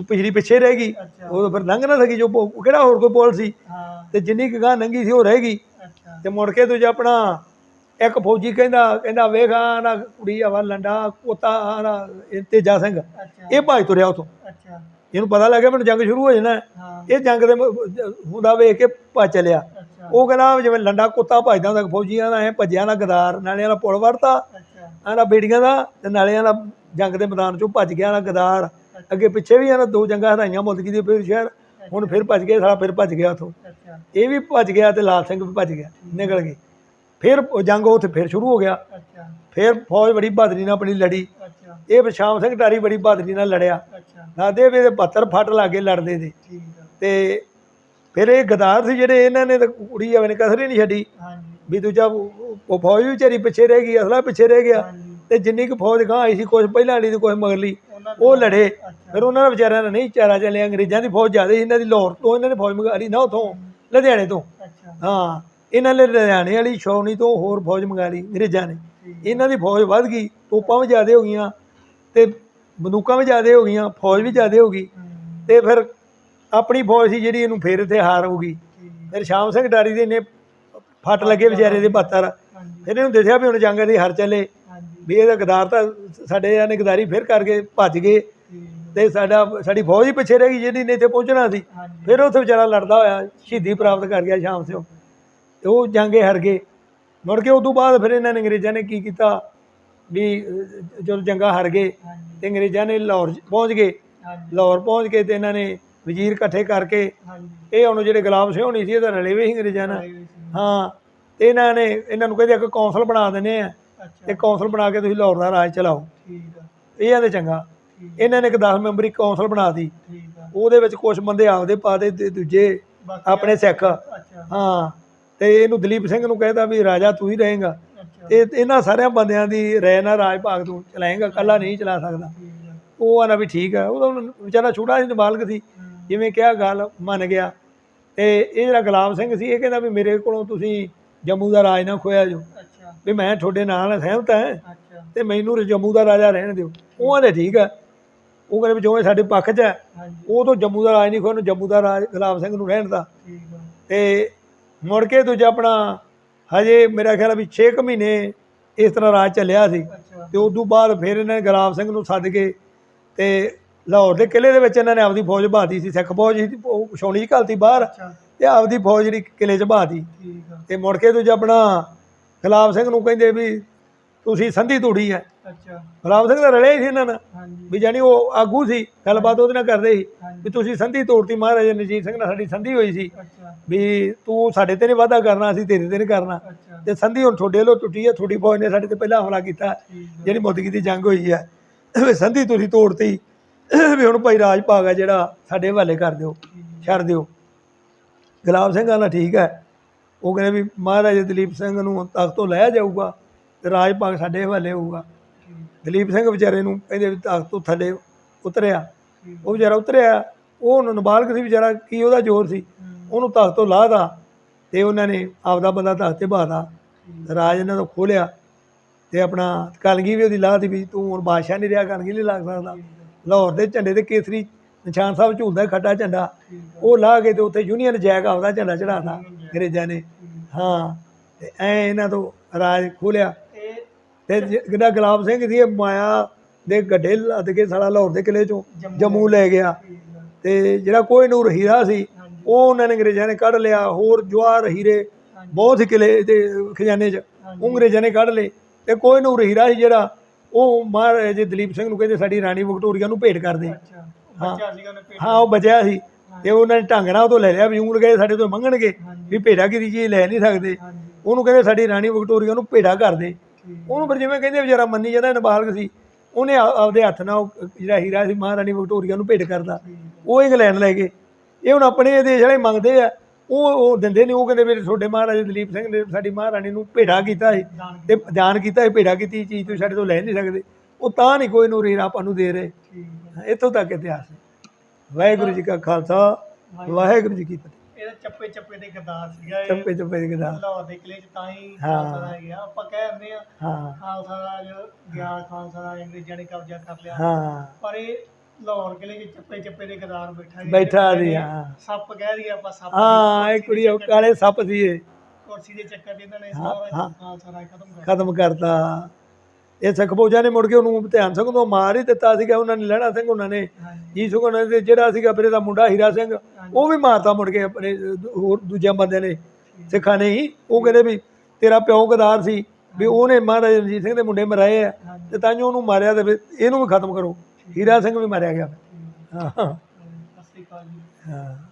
S1: ਪਿਛਲੀ ਪਿੱਛੇ ਰਹਿ ਗਈ। ਉਹ ਫਿਰ ਲੰਘ ਨਾ ਸਕੀ ਜੋ ਕਿਹੜਾ ਹੋਰ ਕੋਈ ਪੁਲ ਸੀ? ਤੇ ਜਿੰਨੀ ਕੁ ਗਾਂ ਲੰਘੀ ਸੀ ਉਹ ਰਹਿ ਗਈ। ਤੇ ਮੁੜ ਕੇ ਦੂਜਾ ਆਪਣਾ ਇੱਕ ਫੌਜੀ ਕਹਿੰਦਾ ਕਹਿੰਦਾ ਵੇਖ ਆ ਨਾ ਕੁੜੀ ਆਵਾ ਲੰਡਾ ਕੋਤਾ ਆ ਨਾ ਇਹ ਤੇਜਾ ਸਿੰਘ। ਇਹ ਭਾਜ ਤੁਰਿਆ ਉਥੋਂ।
S2: ਅੱਛਾ।
S1: ਇਹਨੂੰ ਪਤਾ ਲੱਗਿਆ ਮੈਨੂੰ ਜੰਗ ਸ਼ੁਰੂ ਹੋ ਜਾਣਾ। ਇਹ ਜੰਗ ਦੇ ਹੁੰਦਾ ਵੇਖ ਕੇ ਭੱਜ ਚਲਿਆ। ਉਹ ਕਹਿੰਦਾ ਜਿਵੇਂ ਲੰਡਾ ਕੁੱਤਾ ਭੱਜਦਾ ਹੁੰਦਾ ਫੌਜੀਆਂ ਦਾ ਐ ਭੱਜਿਆ ਨਾ ਗਦਾਰ ਨਾਲੇ ਵਾਲਾ ਪੁਲ ਵੜਤਾ ਆਣਾ ਬੇੜੀਆਂ ਦਾ ਤੇ ਨਾਲੇ ਵਾਲਾ ਜੰਗ ਦੇ ਮੈਦਾਨ ਚੋਂ ਭੱਜ ਗਿਆ ਨਾ ਗਦਾਰ। ਅੱਗੇ ਪਿੱਛੇ ਵੀ ਇਹਨਾਂ ਦੋ ਜੰਗਾਂ ਹਰਾਈਆਂ ਮੁਲਕੀ ਦੇ ਫਿਰ ਸ਼ਹਿਰ। ਹੁਣ ਫਿਰ ਭੱਜ ਗਿਆ ਸਾਲਾ ਫਿਰ ਭੱਜ ਗਿਆ ਉਥੋਂ।
S2: ਅੱਛਾ।
S1: ਇਹ ਵੀ ਭੱਜ ਗਿਆ ਤੇ ਲਾਲ ਸਿੰਘ ਵੀ ਭੱਜ ਗਿਆ ਨਿਕਲ ਗਏ। ਫਿਰ ਉਹ ਜੰਗ ਉੱਥੇ ਫਿਰ ਸ਼ੁਰੂ ਹੋ ਗਿਆ।
S2: ਅੱਛਾ।
S1: ਫਿਰ ਫੌਜ ਬੜੀ ਬਹਾਦਰੀ ਨਾਲ ਆਪਣੀ ਲੜੀ।
S2: ਅੱਛਾ।
S1: ਇਹ ਫਿਰ ਸ਼ਾਮ ਸਿੰਘ ਢਾਰੀ ਬੜੀ ਬਹਾਦਰੀ ਨਾਲ ਲੜਿਆ।
S2: ਅੱਛਾ।
S1: ਨਾਦੇ ਵੀ ਇਹਦੇ 72 ਫੱਟ ਲਾਗੇ ਲੜਦੇ ਦੇ
S2: ਠੀਕ ਆ।
S1: ਤੇ ਫਿਰ ਇਹ ਗਦਾਰ ਸੀ ਜਿਹੜੇ ਇਹਨਾਂ ਨੇ ਤਾਂ ਕੁੜੀ ਆਵੇ ਨੇ ਕਸਰ ਹੀ ਨਹੀਂ ਛੱਡੀ।
S2: ਹਾਂਜੀ।
S1: ਵੀ ਦੂਜਾ ਉਹ ਫੌਜ ਵੀ ਵਿਚਾਰੀ ਪਿੱਛੇ ਰਹਿ ਗਈ ਅਸਲਾ ਪਿੱਛੇ ਰਹਿ ਗਿਆ। ਤੇ ਜਿੰਨੀ ਕੁ ਫੌਜ ਗਾਂ ਆਈ ਸੀ ਕੁਝ ਪਹਿਲਾਂ ਵਾਲੀ ਤੇ ਕੁਝ ਮਗਰਲੀ। ਉਹ ਲੜੇ। ਫਿਰ ਉਹਨਾਂ ਦਾ ਵਿਚਾਰਿਆਂ ਨੇ ਨਹੀਂ ਚਾਰਾ ਚੱਲਿਆ ਅੰਗਰੇਜ਼ਾਂ ਦੀ ਫੌਜ ਜ਼ਿਆਦਾ ਸੀ ਇਹਨਾਂ ਦੀ ਲਾਹੌਰ ਤੋਂ ਇਹਨਾਂ ਨੇ ਫੌਜ ਮੰਗਾ ਲਈ। ਨਾ ਉਥੋਂ ਲੁਧਿਆਣੇ ਤੋਂ। ਹਾਂ ਇਹਨਾਂ ਨੇ ਲੁਧਿਆਣੇ ਵਾਲੀ ਛਾਉਣੀ ਤੋਂ ਹੋਰ ਫੌਜ ਮੰਗਾ ਲਈ ਅੰਗਰੇਜ਼ਾਂ ਨੇ। ਇਹਨਾਂ ਦੀ ਫੌਜ ਵੱਧ ਗਈ ਤੋਪਾਂ ਵੀ ਜ਼ਿਆਦਾ ਹੋ ਗਈਆਂ ਤੇ ਬੰਦੂਕਾਂ ਵੀ ਜ਼ਿਆਦਾ ਹੋ ਗਈਆਂ ਫੌਜ ਵੀ ਜ਼ਿਆਦਾ ਹੋ ਗਈ। ਤੇ ਫਿਰ ਆਪਣੀ ਫੌਜ ਸੀ ਜਿਹੜੀ ਇਹਨੂੰ ਫੇਰ ਇੱਥੇ ਹਾਰ ਹੋ ਗਈ। ਫਿਰ ਸ਼ਾਮ ਸਿੰਘ ਡਾਰੀ ਦੇ ਨੇ ਫੱਟ ਲੱਗੇ ਵਿਚਾਰੇ ਦੇ ਬੱਤਰ ਫਿਰ ਇਹਨੂੰ ਦੱਸਿਆ ਵੀ ਹੁਣ ਜੰਗ ਦੀ ਹਰ ਚੱਲੇ। ਵੀ ਇਹਦਾ ਗਦਾਰ ਤਾਂ ਸਾਡੇ ਇਹਨੇ ਗਦਾਰੀ ਫਿਰ ਕਰਕੇ ਭੱਜ ਗਏ ਤੇ ਸਾਡਾ ਸਾਡੀ ਫੌਜ ਹੀ ਪਿੱਛੇ ਰਹਿ ਗਈ ਜਿਹੜੀ ਨੇ ਇੱਥੇ ਪਹੁੰਚਣਾ ਸੀ। ਫਿਰ ਉੱਥੇ ਵਿਚਾਰਾ ਲੜਦਾ ਹੋਇਆ ਸ਼ਹੀਦੀ ਪ੍ਰਾਪਤ ਕਰ ਗਿਆ ਸ਼ਾਮ ਸਿੰਘ ਤੇ ਉਹ ਜੰਗੇ ਹਾਰ ਗਏ। ਮੁੜ ਕੇ ਉਸ ਤੋਂ ਬਾਅਦ ਫਿਰ ਇਹਨਾਂ ਨੇ ਅੰਗਰੇਜ਼ਾਂ ਨੇ ਕੀ ਕੀਤਾ ਵੀ ਜਦੋਂ ਜੰਗਾ ਹਾਰ ਗਏ ਤੇ ਅੰਗਰੇਜ਼ਾਂ ਨੇ ਲਾਹੌਰ ਪਹੁੰਚ ਗਏ। ਲਾਹੌਰ ਪਹੁੰਚ ਕੇ ਤੇ ਇਹਨਾਂ ਨੇ ਵਜ਼ੀਰ ਇਕੱਠੇ ਕਰਕੇ ਇਹ ਹੁਣ ਜਿਹੜੇ ਗੁਲਾਮ ਸਿੰਘ ਹੋਣੀ ਸੀ ਇਹ ਤਾਂ ਰਲੇ ਵੀ ਸੀ ਅੰਗਰੇਜ਼ਾਂ ਨਾਲ। ਹਾਂ ਤੇ ਇਹਨਾਂ ਨੇ ਇਹਨਾਂ ਨੂੰ ਕਹਿੰਦੇ ਇੱਕ ਕੌਂਸਲ ਬਣਾ ਦਿੰਦੇ ਆ। ਤੇ ਕੌਂਸਲ ਬਣਾ ਕੇ ਤੁਸੀਂ ਲਾਹੌਰ ਦਾ ਰਾਜ ਚਲਾਓ।
S2: ਠੀਕ ਆ।
S1: ਇਹ ਆਂਦੇ ਚੰਗਾ। ਇਹਨਾਂ ਨੇ ਇੱਕ 10 ਮੈਂਬਰੀ ਕੌਂਸਲ ਬਣਾਤੀ
S2: ਠੀਕ ਆ।
S1: ਉਹਦੇ ਵਿੱਚ ਕੁਝ ਬੰਦੇ ਆਪਦੇ ਪਾਦੇ ਤੇ ਦੂਜੇ ਆਪਣੇ ਸਿੱਖ। ਹਾਂ। ਤੇ ਇਹਨੂੰ ਦਲੀਪ ਸਿੰਘ ਨੂੰ ਕਹਿੰਦਾ ਵੀ ਰਾਜਾ ਤੂੰ ਹੀ ਰਹੇਗਾ। ਇਹ ਇਹਨਾਂ ਸਾਰਿਆਂ ਬੰਦਿਆਂ ਦੀ ਰਹਿ ਨਾਲ ਰਾਜ ਭਾਗ ਤੂੰ ਚਲਾਏਗਾ ਕੱਲਾ ਨਹੀਂ ਚਲਾ ਸਕਦਾ।
S2: ਆ।
S1: ਉਹ ਆਣਾ ਵੀ ਠੀਕ ਹੈ ਉਹਦਾ ਵਿਚਾਰਾ ਛੋਟਾ ਸੀ ਨਾਬਾਲਗ ਸੀ। ਜਿਵੇਂ ਕਿਹਾ ਗੱਲ ਮੰਨ ਗਿਆ। ਤੇ ਇਹ ਜਿਹੜਾ ਗੁਲਾਮ ਸਿੰਘ ਸੀ ਇਹ ਕਹਿੰਦਾ ਵੀ ਮੇਰੇ ਕੋਲੋਂ ਤੁਸੀਂ ਜੰਮੂ ਦਾ ਰਾਜ ਨਾ ਖੋਇਆ ਜੋ। ਵੀ ਮੈਂ ਤੁਹਾਡੇ ਨਾਲ ਸਹਿਮਤ ਹਾਂ
S2: ਅੱਛਾ।
S1: ਤੇ ਮੈਨੂੰ ਜੰਮੂ ਦਾ ਰਾਜਾ ਰਹਿਣ ਦਿਓ। ਉਹ ਆਂਦੇ ਠੀਕ ਹੈ ਉਹ ਕਹਿੰਦੇ ਵੀ ਜਿਵੇਂ ਸਾਡੇ ਪੱਖ 'ਚ ਹੈ
S2: ਹਾਂਜੀ।
S1: ਉਹ ਤੋਂ ਜੰਮੂ ਦਾ ਰਾਜ ਨਹੀਂ ਉਹਨੂੰ ਜੰਮੂ ਦਾ ਰਾਜ ਗੁਲਾਮ ਸਿੰਘ ਨੂੰ ਰਹਿਣ ਦਾ।
S2: ਠੀਕ ਆ।
S1: ਤੇ ਮੁੜ ਕੇ ਦੂਜਾ ਆਪਣਾ ਹਜੇ ਮੇਰਾ ਖਿਆਲ ਆ ਵੀ 6 ਮਹੀਨੇ ਇਸ ਤਰ੍ਹਾਂ ਰਾਜ ਚੱਲਿਆ ਸੀ।
S2: ਅੱਛਾ।
S1: ਤੇ ਉਸ ਤੋਂ ਬਾਅਦ ਫਿਰ ਇਹਨਾਂ ਨੇ ਗੁਲਾਮ ਸਿੰਘ ਨੂੰ ਸੱਦ ਕੇ ਤੇ ਲਾਹੌਰ ਦੇ ਕਿਲੇ ਦੇ ਵਿੱਚ ਇਹਨਾਂ ਨੇ ਆਪਦੀ ਫੌਜ ਬਹਾਤੀ ਸੀ। ਸਿੱਖ ਫੌਜ ਸੀ ਉਹ ਛਾਉਣੀ ਚ ਘਲਤੀ ਬਾਹਰ
S2: ਅੱਛਾ।
S1: ਤੇ ਆਪਦੀ ਫੌਜ ਜਿਹੜੀ ਕਿਲੇ 'ਚ ਬਹਾਤੀ
S2: ਠੀਕ ਆ।
S1: ਤੇ ਮੁੜ ਕੇ ਦੂਜਾ ਆਪਣਾ ਗੁਲਾਮ ਸਿੰਘ ਨੂੰ ਕਹਿੰਦੇ ਵੀ ਤੁਸੀਂ ਸੰਧੀ ਤੋੜੀ ਹੈ।
S2: ਅੱਛਾ।
S1: ਗੁਲਾਮ ਸਿੰਘ ਤਾਂ ਰਲੇ ਹੀ ਸੀ ਇਹਨਾਂ ਨਾਲ। ਵੀ ਜਾਨੀ ਉਹ ਆਗੂ ਸੀ ਗੱਲਬਾਤ ਉਹਦੇ ਨਾਲ ਕਰਦੇ ਸੀ। ਵੀ ਤੁਸੀਂ ਸੰਧੀ ਤੋੜਤੀ ਮਹਾਰਾਜਾ ਰਣਜੀਤ ਸਿੰਘ ਨਾਲ ਸਾਡੀ ਸੰਧੀ ਹੋਈ ਸੀ। ਵੀ ਤੂੰ ਸਾਡੇ ਤੇ ਨਹੀਂ ਵਾਅਦਾ ਕਰਨਾ ਅਸੀਂ ਤੇਰੇ ਤੇ ਨਹੀਂ ਕਰਨਾ। ਤੇ ਸੰਧੀ ਹੁਣ ਤੁਹਾਡੇ ਵੱਲੋਂ ਟੁੱਟੀ ਹੈ ਤੁਹਾਡੀ ਫੌਜ ਨੇ ਸਾਡੇ ਤੇ ਪਹਿਲਾਂ ਹਮਲਾ ਕੀਤਾ ਜਿਹੜੀ ਮੁੱਦਗੀ ਦੀ ਜੰਗ ਹੋਈ ਹੈ। ਵੀ ਸੰਧੀ ਤੁਸੀਂ ਤੋੜਤੀ ਵੀ ਹੁਣ ਭਾਈ ਰਾਜ ਭਾਗ ਹੈ ਜਿਹੜਾ ਸਾਡੇ ਹਵਾਲੇ ਕਰ ਦਿਓ ਛੱਡ ਦਿਓ। ਗੁਲਾਬ ਸਿੰਘ ਆਲਾ ਠੀਕ ਹੈ। ਉਹ ਕਹਿੰਦੇ ਵੀ ਮਹਾਰਾਜਾ ਦਲੀਪ ਸਿੰਘ ਨੂੰ ਤਖਤ ਤੋਂ ਲਾਇਆ ਜਾਊਗਾ ਤੇ ਰਾਜ ਭਾਗ ਸਾਡੇ ਹਵਾਲੇ ਹੋਊਗਾ। ਦਲੀਪ ਸਿੰਘ ਵਿਚਾਰੇ ਨੂੰ ਕਹਿੰਦੇ ਵੀ ਤਖਤ ਤੋਂ ਥੱਲੇ ਉਤਰਿਆ। ਉਹ ਵਿਚਾਰਾ ਉਤਰਿਆ, ਉਹ ਹੁਣ ਨਾਬਾਲਗ ਸੀ ਵਿਚਾਰਾ, ਕੀ ਉਹਦਾ ਜ਼ੋਰ ਸੀ? ਉਹਨੂੰ ਤਖ਼ਤੋਂ ਲਾਹਦਾ ਤੇ ਉਹਨਾਂ ਨੇ ਆਪਦਾ ਬੰਦਾ ਤਖਤ ਤੇ ਬਾਦਾ ਰਾਜ ਇਹਨਾਂ ਤੋਂ ਖੋਲਿਆ ਤੇ ਆਪਣਾ ਕਲਗੀ ਵੀ ਉਹਦੀ ਲਾਹਦੀ ਵੀ ਤੂੰ ਹੁਣ ਬਾਦਸ਼ਾਹ ਨਹੀਂ ਰਿਹਾ, ਕਲਗੀ ਨਹੀਂ ਲੱਗ ਸਕਦਾ। ਲਾਹੌਰ ਦੇ ਝੰਡੇ ਤੇ ਕੇਸਰੀ ਨਿਸ਼ਾਨ ਸਾਹਿਬ ਝੂਲਦਾ ਖੱਟਾ ਝੰਡਾ। ਉਹ ਲਾ ਕੇ ਤੇ ਉੱਥੇ ਯੂਨੀਅਨ ਜੈਕ ਆਪਦਾ ਝੰਡਾ ਚੜਾਤਾ ਅੰਗਰੇਜ਼ਾਂ ਨੇ ਹਾਂ, ਤੇ ਐ ਇਹਨਾਂ ਤੋਂ ਰਾਜ ਖੋਲਿਆ
S2: ਆ। ਇਹ
S1: ਤੇ ਜਿਹੜਾ ਗੁਲਾਬ ਸਿੰਘ ਸੀ, ਇਹ ਮਾਇਆ ਦੇ ਗੱਡੇ ਲੱਦ ਕੇ ਸਾਲਾ ਲਾਹੌਰ ਦੇ ਕਿਲੇ ਚੋਂ
S2: ਜੰਮੂ
S1: ਲੈ ਗਿਆ।
S2: ਠੀਕ
S1: ਤੇ ਜਿਹੜਾ ਕੋਈ ਨੂਰ ਹੀਰਾ ਸੀ, ਉਹ ਉਹਨਾਂ ਨੇ ਅੰਗਰੇਜ਼ਾਂ ਨੇ ਕੱਢ ਲਿਆ। ਹੋਰ ਜਵਾਹਰ ਹੀਰੇ ਬਹੁਤ ਸੀ ਕਿਲੇ ਤੇ ਖਜ਼ਾਨੇ 'ਚ, ਉਹ ਅੰਗਰੇਜ਼ਾਂ ਨੇ ਕੱਢ ਲਏ। ਤੇ ਕੋਈ ਨੂਰ ਹੀਰਾ ਸੀ ਜਿਹੜਾ, ਉਹ ਮਹਾਰਾਜੇ ਦਲੀਪ ਸਿੰਘ ਨੂੰ ਕਹਿੰਦੇ, ਸਾਡੀ ਰਾਣੀ ਵਿਕਟੋਰੀਆ ਨੂੰ ਭੇਟ
S2: ਕਰਦੇ ਸੀਗਾ ਉਹਨੇ
S1: ਹਾਂ ਉਹ ਬਚਿਆ ਸੀ। ਤੇ ਉਹਨਾਂ ਨੇ ਢੰਗ ਨਾਲ ਉਹ ਤੋਂ ਲੈ ਲਿਆ ਵੀ ਉਂਗਲ ਗਏ ਸਾਡੇ ਤੋਂ ਮੰਗਣਗੇ ਵੀ ਭੇਡਾ ਕੀਤੀ ਚੀਜ਼ ਲੈ ਨਹੀਂ ਸਕਦੇ। ਉਹਨੂੰ ਕਹਿੰਦੇ ਸਾਡੀ ਰਾਣੀ ਵਿਕਟੋਰੀਆ ਨੂੰ ਭੇਡਾ ਕਰ ਦੇ। ਉਹਨੂੰ ਫਿਰ ਜਿਵੇਂ ਕਹਿੰਦੇ ਵਿਚਾਰਾ ਮੰਨੀ ਜਾਂਦਾ ਨਾਬਾਲਗ ਸੀ। ਉਹਨੇ ਆਪਦੇ ਹੱਥ ਨਾਲ ਉਹ ਜਿਹੜਾ ਹੀਰਾ ਸੀ ਮਹਾਰਾਣੀ ਵਿਕਟੋਰੀਆ ਨੂੰ ਭੇਟ ਕਰਦਾ ਉਹ ਇੰਗਲੈਂਡ ਲੈ ਗਏ। ਇਹ ਹੁਣ ਆਪਣੇ ਦੇਸ਼ ਵਾਲੇ ਮੰਗਦੇ ਆ ਉਹ ਉਹ ਦਿੰਦੇ ਨਹੀਂ। ਉਹ ਕਹਿੰਦੇ ਵੀ ਤੁਹਾਡੇ ਮਹਾਰਾਜਾ ਦਲੀਪ ਸਿੰਘ ਨੇ ਸਾਡੀ ਮਹਾਰਾਣੀ ਨੂੰ ਭੇਡਾ ਕੀਤਾ ਸੀ। ਤੇ ਦਾਨ ਕੀਤਾ ਸੀ ਭੇਡਾ ਕੀਤੀ ਚੀਜ਼ ਤੁਸੀਂ ਸਾਡੇ ਤੋਂ ਲੈ ਨਹੀਂ ਸਕਦੇ। ਉਹ ਤਾਂ ਨਹੀਂ ਕੋਈ ਨੂੰ ਹੀਰਾ ਆਪਾਂ ਨੂੰ ਦੇ ਰਹੇ। ਇੱਥੋਂ ਤੱਕ ਇਤਿਹਾਸ ਹੈ। ਵਾਹਿਗੁਰੂ ਜੀ ਕਾ ਖਾਲਸਾ ਵਾਹਿਗੁਰੂ ਜੀ ਕੀ ਫਤਿਹ।
S2: ਇਹਦਾ ਚੱਪੇ ਚੱਪੇ ਦੇ ਗਦਾਰ ਸੀਗਾ ਇਹ।
S1: ਚੱਪੇ ਚੱਪੇ ਦੀ ਗਦਾ
S2: ਲਾਹੌਰ ਦੇ ਕਿਲੇ ਚ ਤਾਂ ਹੀ। ਖਾਲਸਾ ਰਾਜ ਗਿਆ। ਆਪਾਂ ਕਹਿ ਦਿੰਦੇ ਆ
S1: ਹਾਂ।
S2: ਖਾਲਸਾ ਰਾਜ ਗਿਆ ਖਾਲਸਾ ਰਾਜ ਅੰਗਰੇਜ਼ਾਂ ਨੇ ਕਬਜ਼ਾ ਕਰ ਲਿਆ।
S1: ਹਾਂ।
S2: ਪਰ ਇਹ ਲਾਹੌਰ ਕਿਲੇ ਚ ਚੱਪੇ ਚੱਪੇ ਦੇ ਗਦਾਰ ਬੈਠਾ ਸੀ।
S1: ਬੈਠਾ ਸੀ ਹਾਂ।
S2: ਸੱਪ ਕਹਿ ਦਈਏ ਆਪਾਂ ਸੱਪ
S1: ਹਾਂ ਇਹ ਕੁੜੀ ਉਹ ਕਾਲੇ ਸੱਪ ਸੀ ਇਹ।
S2: ਕੁਰਸੀ ਦੇ ਚੱਕਰ ਦੇ ਇਹਨਾਂ ਨੇ ਸਾਰਾ। ਖਾਲਸਾ ਰਾਜ ਖਤਮ
S1: ਕਰਤਾ। ਇਹ ਸਿੱਖ ਫੌਜਾਂ ਨੇ ਮੁੜ ਕੇ ਉਹਨੂੰ ਧਿਆਨ ਸਿੰਘ ਤੋਂ ਮਾਰ ਹੀ ਦਿੱਤਾ ਸੀਗਾ ਉਹਨਾਂ ਨੇ ਲਹਿਣਾ ਸਿੰਘ ਉਹਨਾਂ ਨੇ ਜੀ ਸਿੰਘ ਉਹਨਾਂ ਨੇ ਜਿਹੜਾ ਸੀਗਾ ਫਿਰ ਇਹਦਾ ਮੁੰਡਾ ਹੀਰਾ ਸਿੰਘ ਉਹ ਵੀ ਮਾਰਤਾ ਮੁੜ ਕੇ ਆਪਣੇ ਹੋਰ ਦੂਜਿਆਂ ਬੰਦਿਆਂ ਨੇ ਸਿੱਖਾਂ ਨੇ ਹੀ। ਉਹ ਕਹਿੰਦੇ ਵੀ ਤੇਰਾ ਪਿਓ ਗਦਾਰ ਸੀ ਵੀ ਉਹਨੇ ਮਹਾਰਾਜਾ ਰਣਜੀਤ ਸਿੰਘ ਦੇ ਮੁੰਡੇ ਮਰਾਏ ਆ ਤੇ ਤਾਂ ਉਹਨੂੰ ਮਾਰਿਆ ਤੇ ਇਹਨੂੰ ਵੀ ਖਤਮ ਕਰੋ। ਹੀਰਾ ਸਿੰਘ ਵੀ ਮਾਰਿਆ ਗਿਆ। ਹਾਂ।
S2: ਹੈ। ਸਤਿ ਸ਼੍ਰੀ ਅਕਾਲ ਜੀ।
S1: ਹਾਂ।